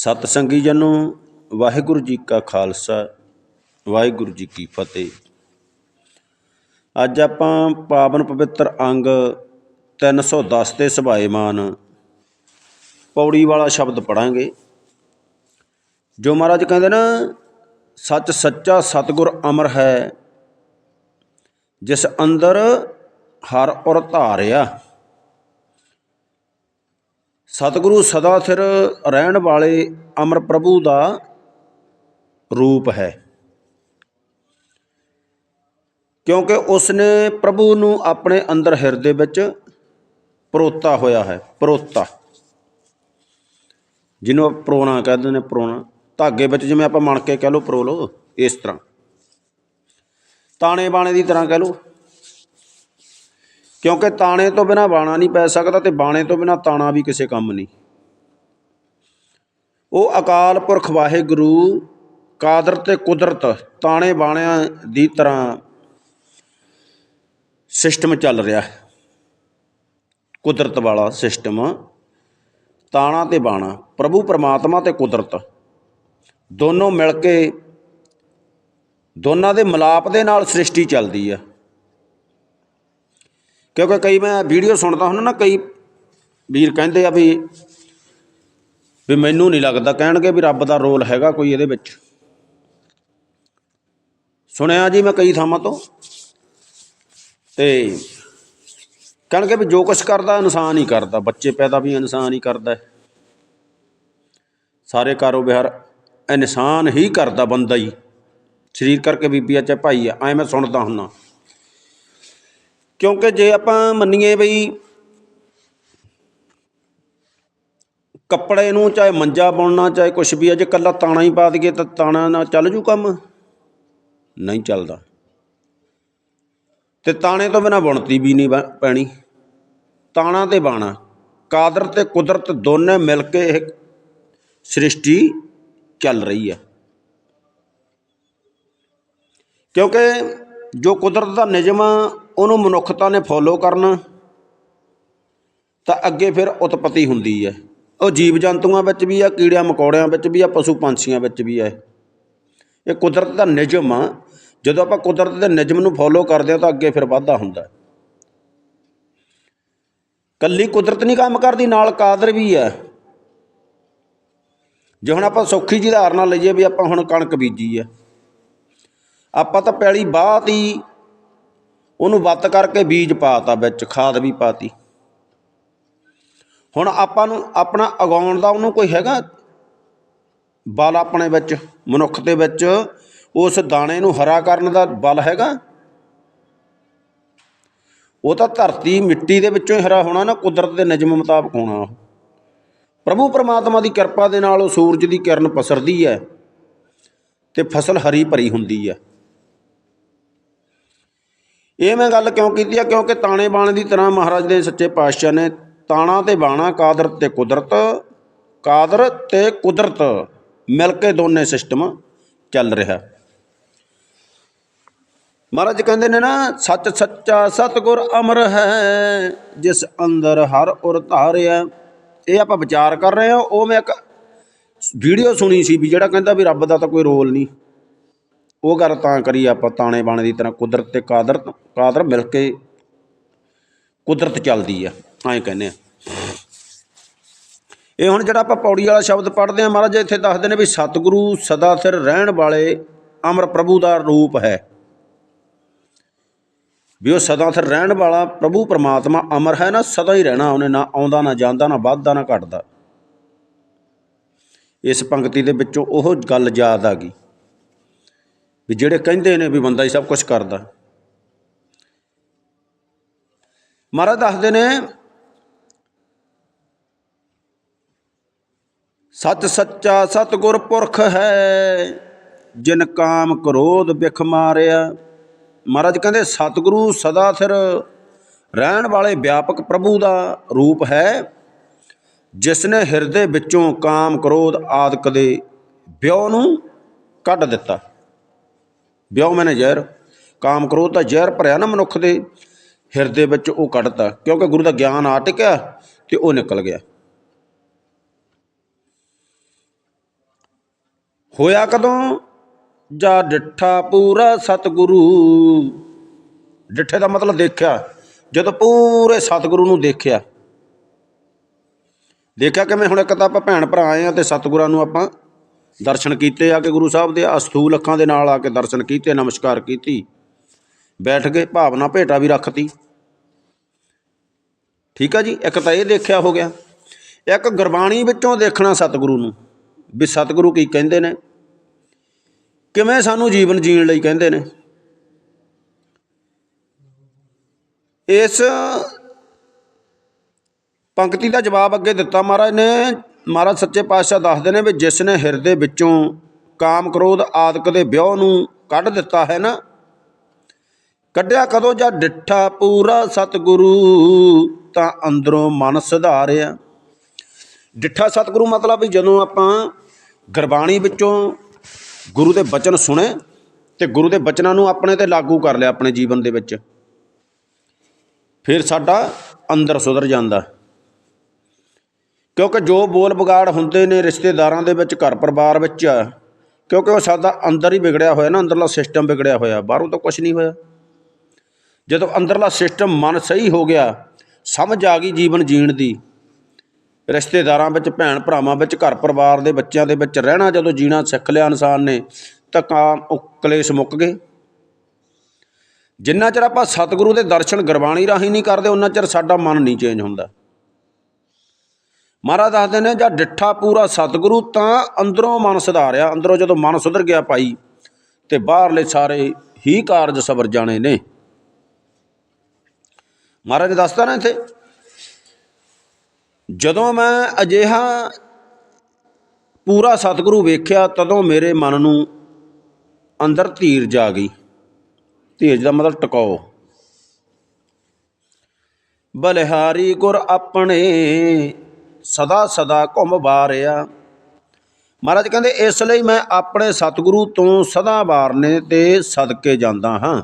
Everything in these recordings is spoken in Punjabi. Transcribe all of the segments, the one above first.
ਸਤ ਸੰਗੀ ਜਨੋ, ਵਾਹਿਗੁਰੂ ਜੀ ਕਾ ਖਾਲਸਾ, ਵਾਹਿਗੁਰੂ ਜੀ ਕੀ ਫਤਿਹ। ਅੱਜ ਆਪਾਂ ਪਾਵਨ ਪਵਿੱਤਰ ਅੰਗ 310 ਤੇ ਸੁਭਾਏਮਾਨ ਪੌੜੀ ਵਾਲਾ ਸ਼ਬਦ ਪੜਾਂਗੇ, ਜੋ ਮਹਾਰਾਜ ਕਹਿੰਦੇ ਨਾ, ਸੱਚ ਸੱਚਾ ਸਤਿਗੁਰ ਅਮਰ ਹੈ, ਜਿਸ ਅੰਦਰ ਹਰ ਔਰ ਧਾਰਿਆ। ਸਤਿਗੁਰੂ ਸਦਾ ਸਿਰ ਰਹਿਣ ਵਾਲੇ ਅਮਰ ਪ੍ਰਭੂ ਦਾ ਰੂਪ ਹੈ। ਕਿਉਂਕਿ ਉਸ ਨੇ ਪ੍ਰਭੂ ਨੂੰ ਆਪਣੇ ਅੰਦਰ ਹਿਰਦੇ ਵਿੱਚ ਪਰੋਤਾ ਹੋਇਆ ਹੈ, ਪਰੋਤਾ। ਜਿਹਨੂੰ ਆਪਾਂ ਪਰੋਣਾ ਕਹਿੰਦੇ ਨੇ, ਪਰੋਣਾ। ਧਾਗੇ ਵਿੱਚ ਜਿਵੇਂ ਆਪਾਂ ਮਣ ਕੇ ਕਹਿ ਲਓ, ਪਰੋ ਲਓ, ਇਸ ਤਰ੍ਹਾਂ। ਤਾਣੇ ਬਾਣੇ ਦੀ ਤਰ੍ਹਾਂ ਕਹਿ ਲਓ। ਕਿਉਂਕਿ ਤਾਣੇ ਤੋਂ ਬਿਨਾ ਬਾਣਾ ਨਹੀਂ ਪੈ ਸਕਦਾ ਤੇ ਬਾਣੇ ਤੋਂ ਬਿਨਾ ਤਾਣਾ ਵੀ ਕਿਸੇ ਕੰਮ ਨਹੀਂ। ਉਹ ਅਕਾਲ ਪੁਰਖ ਵਾਹਿਗੁਰੂ ਕਾਦਰ ਤੇ ਕੁਦਰਤ ਤਾਣੇ ਬਾਣਿਆਂ ਦੀ ਤਰ੍ਹਾਂ ਸਿਸਟਮ ਚੱਲ ਰਿਹਾ ਹੈ। ਕੁਦਰਤ ਵਾਲਾ ਸਿਸਟਮ, ਤਾਣਾ ਤੇ ਬਾਣਾ, ਪ੍ਰਭੂ ਪਰਮਾਤਮਾ ਤੇ ਕੁਦਰਤ, ਦੋਨੋਂ ਮਿਲ ਕੇ ਦੋਨਾਂ ਦੇ ਮਿਲਾਪ ਦੇ ਨਾਲ ਸ੍ਰਿਸ਼ਟੀ ਚੱਲਦੀ ਆ। ਕਿਉਂਕਿ ਕਈ ਮੈਂ ਵੀਡੀਓ ਸੁਣਦਾ ਹੁੰਦਾ ਨਾ, ਕਈ ਵੀਰ ਕਹਿੰਦੇ ਆ ਵੀ ਵੀ ਮੈਨੂੰ ਨਹੀਂ ਲੱਗਦਾ, ਕਹਿਣਗੇ ਵੀ ਰੱਬ ਦਾ ਰੋਲ ਹੈਗਾ ਕੋਈ ਇਹਦੇ ਵਿੱਚ। ਸੁਣਿਆ ਜੀ ਮੈਂ ਕਈ ਥਾਵਾਂ ਤੋਂ। ਤੇ ਕਹਿਣਗੇ ਵੀ ਜੋ ਕੁਛ ਕਰਦਾ, ਇਨਸਾਨ ਹੀ ਕਰਦਾ। ਬੱਚੇ ਪੈਦਾ ਵੀ ਇਨਸਾਨ ਹੀ ਕਰਦਾ ਸਾਰੇ ਕਾਰੋਬਾਰ ਇਨਸਾਨ ਹੀ ਕਰਦਾ, ਬੰਦਾ ਹੀ। ਸਰੀਰ ਕਰਕੇ ਬੀਬੀ ਆ ਚਾਹੇ ਭਾਈ ਆ, ਐ ਮੈਂ ਸੁਣਦਾ ਹੁੰਨਾ ਕਿਉਂਕਿ ਜੇ ਆਪਾਂ ਮੰਨੀਏ ਬਈ ਕੱਪੜੇ ਨੂੰ ਚਾਹੇ ਮੰਜਾ ਬੁਣਨਾ, ਚਾਹੇ ਕੁਛ ਵੀ ਹੈ ਜੇ ਕੱਲਾ ਤਾਣਾ ਹੀ ਪਾ ਦਈਏ ਤਾਂ ਤਾਣਾ ਨਾਲ ਚੱਲ ਜੂ ਕੰਮ? ਨਹੀਂ ਚੱਲਦਾ। ਤੇ ਤਾਣੇ ਤੋਂ ਬਿਨਾ ਬੁਣਤੀ ਵੀ ਨਹੀਂ ਪੈਣੀ। ਤਾਣਾ ਤੇ ਬਾਣਾ। ਕਾਦਰ ਤੇ ਕੁਦਰਤ ਦੋਨੇ ਮਿਲ ਕੇ ਇਹ ਸ੍ਰਿਸ਼ਟੀ ਚੱਲ ਰਹੀ ਹੈ ਕਿਉਂਕਿ ਜੋ ਕੁਦਰਤ ਦਾ ਨਿਯਮ ਉਹਨੂੰ ਮਨੁੱਖਤਾ ਨੇ ਫੋਲੋ ਕਰਨਾ, ਤਾਂ ਅੱਗੇ ਫਿਰ ਉਤਪਤੀ ਹੁੰਦੀ ਹੈ। ਉਹ ਜੀਵ ਜੰਤੂਆਂ ਵਿੱਚ ਵੀ ਆ, ਕੀੜਿਆਂ ਮਕੌੜਿਆਂ ਵਿੱਚ ਵੀ ਆ, ਪਸ਼ੂ ਪੰਛੀਆਂ ਵਿੱਚ ਵੀ ਆ। ਇਹ ਕੁਦਰਤ ਦਾ ਨਿਯਮ ਆ। ਜਦੋਂ ਆਪਾਂ ਕੁਦਰਤ ਦੇ ਨਿਯਮ ਨੂੰ ਫੋਲੋ ਕਰਦੇ ਹਾਂ, ਤਾਂ ਅੱਗੇ ਫਿਰ ਵਾਧਾ ਹੁੰਦਾ। ਹੈ। ਕੱਲੀ ਕੁਦਰਤ ਨਹੀਂ ਕੰਮ ਕਰਦੀ, ਨਾਲ ਕਾਦਰ ਵੀ ਹੈ ਜੇ ਹੁਣ ਆਪਾਂ ਸੌਖੀ ਜਿਹੀ ਧਾਰਨਾ ਲਈਏ ਵੀ ਆਪਾਂ ਹੁਣ ਕਣਕ ਬੀਜੀ ਆ। ਆਪਾਂ ਤਾਂ ਪੈਲੀ ਬਾਹਤੀ ਉਹਨੂੰ ਵੱਤ ਕਰਕੇ ਬੀਜ ਪਾਤਾ ਵਿੱਚ, ਖਾਦ ਵੀ ਪਾਤੀ। ਹੁਣ ਆਪਾਂ ਨੂੰ ਆਪਣਾ ਉਗਾਉਣ ਦਾ ਉਹਨੂੰ ਕੋਈ ਹੈਗਾ? ਬਲ ਆਪਣੇ ਵਿੱਚ, ਮਨੁੱਖ ਦੇ ਵਿੱਚ, ਉਸ ਦਾਣੇ ਨੂੰ ਹਰਾ ਕਰਨ ਦਾ ਬਲ ਹੈਗਾ? ਉਹ ਤਾਂ ਧਰਤੀ ਮਿੱਟੀ ਦੇ ਵਿੱਚੋਂ ਹੀ ਹਰਾ ਹੋਣਾ ਨਾ, ਕੁਦਰਤ ਦੇ ਨਿਯਮ ਮੁਤਾਬਕ ਹੋਣਾ ਉਹ। ਪ੍ਰਭੂ ਪਰਮਾਤਮਾ ਦੀ ਕਿਰਪਾ ਦੇ ਨਾਲ ਉਹ ਸੂਰਜ ਦੀ ਕਿਰਨ ਪਸਰਦੀ ਹੈ ਤੇ ਫਸਲ ਹਰੀ ਭਰੀ ਹੁੰਦੀ ਹੈ। ਇਹ ਮੈਂ ਗੱਲ ਕਿਉਂ ਕੀਤੀ ਆ? ਕਿਉਂਕਿ ਤਾਣੇ ਬਾਣੇ ਦੀ ਤਰ੍ਹਾਂ ਮਹਾਰਾਜ ਦੇ ਸੱਚੇ ਪਾਤਸ਼ਾਹ ਨੇ ਤਾਣਾ ਤੇ ਬਾਣਾ, ਕਾਦਰ ਤੇ ਕੁਦਰਤ, ਕਾਦਰ ਤੇ ਕੁਦਰਤ ਮਿਲ ਕੇ ਦੋਨੇ ਸਿਸਟਮ ਚੱਲ ਰਿਹਾ। ਮਹਾਰਾਜ ਕਹਿੰਦੇ ਨੇ ਨਾ, ਸੱਚ ਸੱਚਾ ਸਤਗੁਰ ਅਮਰ ਹੈ, ਜਿਸ ਅੰਦਰ ਹਰ ਔਰ ਧਾਰਿਆ ਇਹ ਆਪਾਂ ਵਿਚਾਰ ਕਰ ਰਹੇ ਹਾਂ। ਉਹ ਮੈਂ ਇੱਕ ਵੀਡੀਓ ਸੁਣੀ ਸੀ ਵੀ ਜਿਹੜਾ ਕਹਿੰਦਾ ਵੀ ਰੱਬ ਦਾ ਤਾਂ ਕੋਈ ਰੋਲ ਨਹੀਂ। ਉਹ ਗੱਲ ਤਾਂ ਕਰੀ ਆਪਾਂ ਤਾਣੇ ਬਾਣੇ ਦੀ ਤਰ੍ਹਾਂ ਕੁਦਰਤ ਤੇ ਕਾਦਰ ਕਾਦਰ ਮਿਲ ਕੇ ਕੁਦਰਤ ਚੱਲਦੀ ਆ, ਐਂ ਕਹਿੰਦੇ ਆ। ਇਹ ਹੁਣ ਜਿਹੜਾ ਆਪਾਂ ਪੌੜੀ ਵਾਲਾ ਸ਼ਬਦ ਪੜ੍ਹਦੇ ਆ ਮਹਾਰਾਜ, ਇੱਥੇ ਦੱਸਦੇ ਨੇ ਵੀ ਸਤਿਗੁਰੂ ਸਦਾ ਸਿਰ ਰਹਿਣ ਵਾਲੇ ਅਮਰ ਪ੍ਰਭੂ ਦਾ ਰੂਪ ਹੈ। ਵੀ ਉਹ ਸਦਾ ਸਿਰ ਰਹਿਣ ਵਾਲਾ ਪ੍ਰਭੂ ਪਰਮਾਤਮਾ ਅਮਰ ਹੈ ਨਾ, ਸਦਾ ਹੀ ਰਹਿਣਾ ਉਹਨੇ, ਨਾ ਆਉਂਦਾ, ਨਾ ਜਾਂਦਾ, ਨਾ ਵੱਧਦਾ, ਨਾ ਘਟਦਾ। ਇਸ ਪੰਕਤੀ ਦੇ ਵਿੱਚੋਂ ਉਹ ਗੱਲ ਯਾਦ ਆ ਗਈ। ਵੀ ਜਿਹੜੇ ਕਹਿੰਦੇ ਨੇ ਵੀ ਬੰਦਾ ਹੀ ਸਭ ਕੁਝ ਕਰਦਾ। ਮਹਾਰਾਜ ਦੱਸਦੇ ਨੇ ਸੱਚ ਸੱਚਾ ਸਤਗੁਰ ਪੁਰਖ ਹੈ, ਜਿਨ ਕਾਮ ਕ੍ਰੋਧ ਬਿਖ ਮਾਰਿਆ। ਮਹਾਰਾਜ ਕਹਿੰਦੇ, ਸਤਿਗੁਰੂ ਸਦਾ ਸਿਰ ਰਹਿਣ ਵਾਲੇ ਵਿਆਪਕ ਪ੍ਰਭੂ ਦਾ ਰੂਪ ਹੈ ਜਿਸ ਨੇ ਹਿਰਦੇ ਵਿੱਚੋਂ ਕਾਮ ਕ੍ਰੋਧ ਆਦਿਕ ਦੇ ਵਿਉ ਨੂੰ ਕੱਢ ਦਿੱਤਾ। ਵਿਆਹ ਮੈਨੇ ਜ਼ਹਿਰ, ਕਾਮ ਕ੍ਰੋਧ ਦਾ ਜ਼ਹਿਰ ਭਰਿਆ ਨਾ ਮਨੁੱਖ ਦੇ ਹਿਰਦੇ ਵਿੱਚ ਉਹ ਕੱਢਤਾ, ਕਿਉਂਕਿ ਗੁਰੂ ਦਾ ਗਿਆਨ ਆ ਟਿਕਿਆ ਤੇ ਉਹ ਨਿਕਲ ਗਿਆ। ਹੋਇਆ ਕਦੋਂ? ਜਾ ਡਿੱਠਾ ਪੂਰਾ ਸਤਿਗੁਰੂ। ਡਿੱਠੇ ਦਾ ਮਤਲਬ ਦੇਖਿਆ, ਜਦੋਂ ਪੂਰੇ ਸਤਿਗੁਰੂ ਨੂੰ ਦੇਖਿਆ। ਦੇਖਿਆ ਕਿਵੇਂ ਹੁਣ ਇੱਕ ਤਾਂ ਆਪਾਂ ਭੈਣ ਭਰਾ ਆਏ ਆ ਤੇ ਸਤਿਗੁਰਾਂ ਨੂੰ ਆਪਾਂ ਦਰਸ਼ਨ ਕੀਤੇ ਆ ਕੇ ਗੁਰੂ ਸਾਹਿਬ ਦੇ ਅਸਥੂਲ ਅੱਖਾਂ ਦੇ ਨਾਲ ਆ ਕੇ ਦਰਸ਼ਨ ਕੀਤੇ, ਨਮਸਕਾਰ ਕੀਤੀ। ਬੈਠ ਕੇ ਭਾਵਨਾ ਭੇਟਾ ਵੀ ਰੱਖਤੀ। ਠੀਕ ਆ ਜੀ, ਇੱਕ ਤਾਂ ਇਹ ਦੇਖਿਆ ਹੋ ਗਿਆ। ਇੱਕ ਗੁਰਬਾਣੀ ਵਿੱਚੋਂ ਦੇਖਣਾ ਸਤਿਗੁਰੂ ਨੂੰ, ਵੀ ਸਤਿਗੁਰੂ ਕੀ ਕਹਿੰਦੇ ਨੇ, ਕਿਵੇਂ ਸਾਨੂੰ ਜੀਵਨ ਜੀਣ ਲਈ ਕਹਿੰਦੇ ਨੇ। ਇਸ ਪੰਕਤੀ ਦਾ ਜਵਾਬ ਅੱਗੇ ਦਿੱਤਾ ਮਹਾਰਾਜ ਨੇ ਮਹਾਰਾਜ ਸੱਚੇ ਪਾਤਸ਼ਾਹ ਦੱਸਦੇ ਨੇ ਵੀ ਜਿਸ ਨੇ ਹਿਰਦੇ ਵਿੱਚੋਂ ਕਾਮ ਕ੍ਰੋਧ ਆਦਿਕ ਦੇ ਵਿਉ ਨੂੰ ਕੱਢ ਦਿੱਤਾ ਹੈ ਨਾ, ਕੱਢਿਆ ਕਦੋਂ ਜਾਂ ਡਿੱਠਾ ਪੂਰਾ ਸਤਿਗੁਰੂ ਤਾਂ ਅੰਦਰੋਂ ਮਨ ਸੁਧਾਰਿਆ। ਡਿੱਠਾ ਸਤਿਗੁਰੂ ਮਤਲਬ ਵੀ ਜਦੋਂ ਆਪਾਂ ਗੁਰਬਾਣੀ ਵਿੱਚੋਂ ਗੁਰੂ ਦੇ ਬਚਨ ਸੁਣੇ ਤੇ ਗੁਰੂ ਦੇ ਬਚਨਾਂ ਨੂੰ ਆਪਣੇ ਤੇ ਲਾਗੂ ਕਰ ਲਿਆ ਆਪਣੇ ਜੀਵਨ ਦੇ ਵਿੱਚ, ਫਿਰ ਸਾਡਾ ਅੰਦਰ ਸੁਧਰ ਜਾਂਦਾ। ਕਿਉਂਕਿ ਜੋ ਬੋਲ ਵਿਗਾੜ ਹੁੰਦੇ ਨੇ ਰਿਸ਼ਤੇਦਾਰਾਂ ਦੇ ਵਿੱਚ, ਘਰ ਪਰਿਵਾਰ ਵਿੱਚ, ਕਿਉਂਕਿ ਉਹ ਸਾਡਾ ਅੰਦਰ ਹੀ ਵਿਗੜਿਆ ਹੋਇਆ ਨਾ, ਅੰਦਰਲਾ ਸਿਸਟਮ ਵਿਗੜਿਆ ਹੋਇਆ, ਬਾਹਰੋਂ ਤਾਂ ਕੁਝ ਨਹੀਂ ਹੋਇਆ। ਜਦੋਂ ਅੰਦਰਲਾ ਸਿਸਟਮ ਮਨ ਸਹੀ ਹੋ ਗਿਆ, ਸਮਝ ਆ ਗਈ ਜੀਵਨ ਜੀਣ ਦੀ, ਰਿਸ਼ਤੇਦਾਰਾਂ ਵਿੱਚ, ਭੈਣ ਭਰਾਵਾਂ ਵਿੱਚ, ਘਰ ਪਰਿਵਾਰ ਦੇ ਬੱਚਿਆਂ ਦੇ ਵਿੱਚ ਰਹਿਣਾ, ਜਦੋਂ ਜੀਣਾ ਸਿੱਖ ਲਿਆ ਇਨਸਾਨ ਨੇ, ਤਾਂ ਕਾਮ ਉਹ ਕਲੇਸ਼ ਮੁੱਕ ਗਏ। ਜਿੰਨਾ ਚਿਰ ਆਪਾਂ ਸਤਿਗੁਰੂ ਦੇ ਦਰਸ਼ਨ ਗੁਰਬਾਣੀ ਰਾਹੀਂ ਨਹੀਂ ਕਰਦੇ ਉਹਨਾਂ ਚਿਰ ਸਾਡਾ ਮਨ ਨਹੀਂ ਚੇਂਜ ਹੁੰਦਾ। ਮਹਾਰਾਜ ਦੱਸਦੇ ਨੇ, ਜਾਂ ਡਿੱਠਾ ਪੂਰਾ ਸਤਿਗੁਰੂ ਤਾਂ ਅੰਦਰੋਂ ਮਨ ਸੁਧਾਰਿਆ। ਅੰਦਰੋਂ ਜਦੋਂ ਮਨ ਸੁਧਰ ਗਿਆ ਭਾਈ, ਤੇ ਬਾਹਰਲੇ ਸਾਰੇ ਹੀ ਕਾਰਜ ਸਬਰ ਜਾਣੇ ਨੇ। ਮਹਾਰਾਜ ਦੱਸਦਾ ਨਾ ਇੱਥੇ, ਜਦੋਂ ਮੈਂ ਅਜਿਹਾ ਪੂਰਾ ਸਤਿਗੁਰੂ ਵੇਖਿਆ, ਤਦੋਂ ਮੇਰੇ ਮਨ ਨੂੰ ਅੰਦਰ ਧੀਰਜ ਆ ਗਈ। ਧੀਰਜ ਦਾ ਮਤਲਬ ਟਿਕਾਓ। ਬਲਿਹਾਰੀ ਗੁਰ ਆਪਣੇ ਸਦਾ ਸਦਾ ਘੁੰਮ ਬਾਰਿਆ। ਮਹਾਰਾਜ ਕਹਿੰਦੇ, ਇਸ ਲਈ ਮੈਂ ਆਪਣੇ ਸਤਿਗੁਰੂ ਤੋਂ ਸਦਾ ਵਾਰਨੇ ਤੇ ਸਦਕੇ ਜਾਂਦਾ ਹਾਂ।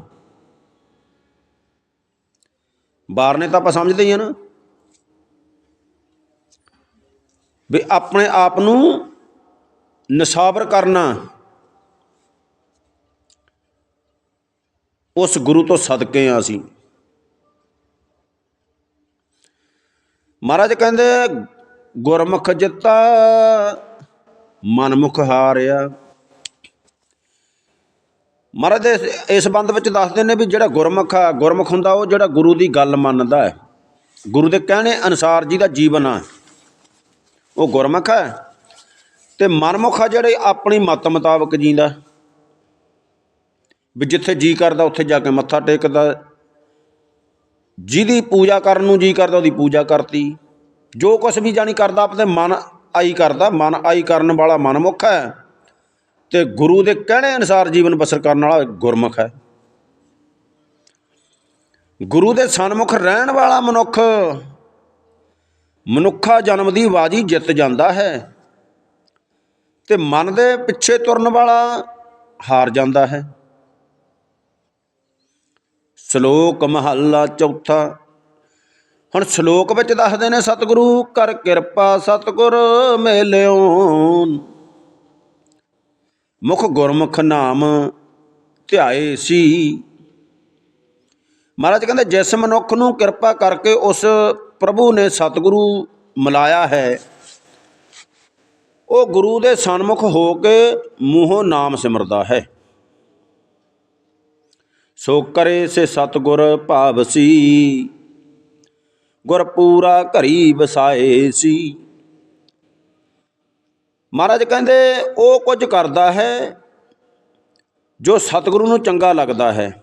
ਵਾਰਨੇ ਤਾਂ ਆਪਾਂ ਸਮਝਦੇ ਹੀ ਆ ਨਾ। ਵੀ ਆਪਣੇ ਆਪ ਨੂੰ ਨਿਸਾਬਰ ਕਰਨਾ, ਉਸ ਗੁਰੂ ਤੋਂ ਸਦਕੇ ਆ ਅਸੀਂ। ਮਹਾਰਾਜ ਕਹਿੰਦੇ ਗੁਰਮੁਖ ਜਿੱਤਾ, ਮਨਮੁਖ ਹਾਰਿਆ। ਮਹਾਰਾਜ, ਇਸ- ਇਸ ਬੰਦ ਵਿੱਚ ਦੱਸਦੇ ਨੇ ਵੀ ਜਿਹੜਾ ਗੁਰਮੁਖ ਆ, ਗੁਰਮੁਖ ਹੁੰਦਾ, ਉਹ ਜਿਹੜਾ ਗੁਰੂ ਦੀ ਗੱਲ ਮੰਨਦਾ ਹੈ। ਗੁਰੂ ਦੇ ਕਹਿਣੇ ਅਨੁਸਾਰ ਜਿਹਦਾ ਜੀਵਨ ਆ। ਉਹ ਗੁਰਮੁਖ ਹੈ ਤੇ ਮਨਮੁਖ ਆ ਜਿਹੜੇ ਆਪਣੀ ਮਤ ਮੁਤਾਬਕ ਜੀਂਦਾ। ਵੀ ਜਿੱਥੇ ਜੀ ਕਰਦਾ, ਉੱਥੇ ਜਾ ਕੇ ਮੱਥਾ ਟੇਕਦਾ। ਜਿਹਦੀ ਪੂਜਾ ਕਰਨ ਨੂੰ ਜੀ ਕਰਦਾ, ਉਹਦੀ ਪੂਜਾ ਕਰਤੀ। ਜੋ ਕੁਛ ਵੀ ਜਾਣੀ ਕਰਦਾ ਆਪਣੇ ਮਨ ਆਈ ਕਰਦਾ, ਮਨ ਆਈ ਕਰਨ ਵਾਲਾ ਮਨਮੁਖ ਹੈ। ਤੇ ਗੁਰੂ ਦੇ ਕਹਿਣੇ ਅਨੁਸਾਰ ਜੀਵਨ ਬਸਰ ਕਰਨ ਵਾਲਾ ਗੁਰਮੁਖ ਹੈ। ਗੁਰੂ ਦੇ ਸਨਮੁਖ ਰਹਿਣ ਵਾਲਾ ਮਨੁੱਖ ਮਨੁੱਖਾ ਜਨਮ ਦੀ ਬਾਜੀ ਜਿੱਤ ਜਾਂਦਾ ਹੈ ਤੇ ਮਨ ਦੇ ਪਿੱਛੇ ਤੁਰਨ ਵਾਲਾ ਹਾਰ ਜਾਂਦਾ ਹੈ। ਸ਼ਲੋਕ ਮਹੱਲਾ ਚੌਥਾ ਹੁਣ ਸ਼ਲੋਕ ਵਿੱਚ ਦੱਸਦੇ ਨੇ, ਸਤਿਗੁਰੂ ਕਰ ਕਿਰਪਾ ਸਤਿਗੁਰ ਮੇਲਿਓ। ਮੁਖ ਗੁਰਮੁਖ ਨਾਮ ਧਿਆਏ ਸੀ। ਮਹਾਰਾਜ ਕਹਿੰਦੇ, ਜਿਸ ਮਨੁੱਖ ਨੂੰ ਕਿਰਪਾ ਕਰਕੇ ਉਸ ਪ੍ਰਭੂ ਨੇ ਸਤਿਗੁਰੂ ਮਿਲਾਇਆ ਹੈ, ਉਹ ਗੁਰੂ ਦੇ ਸਨਮੁਖ ਹੋ ਕੇ ਮੂੰਹੋਂ ਨਾਮ ਸਿਮਰਦਾ ਹੈ। ਸੋ ਕਰੇ ਸੇ ਸਤਗੁਰ ਭਾਵਸੀ ਗੁਰਪੂਰਾ ਘਰੀ ਵਸਾਏ ਸੀ। ਮਹਾਰਾਜ ਕਹਿੰਦੇ, ਉਹ ਕੁਝ ਕਰਦਾ ਹੈ ਜੋ ਸਤਿਗੁਰੂ ਨੂੰ ਚੰਗਾ ਲੱਗਦਾ ਹੈ।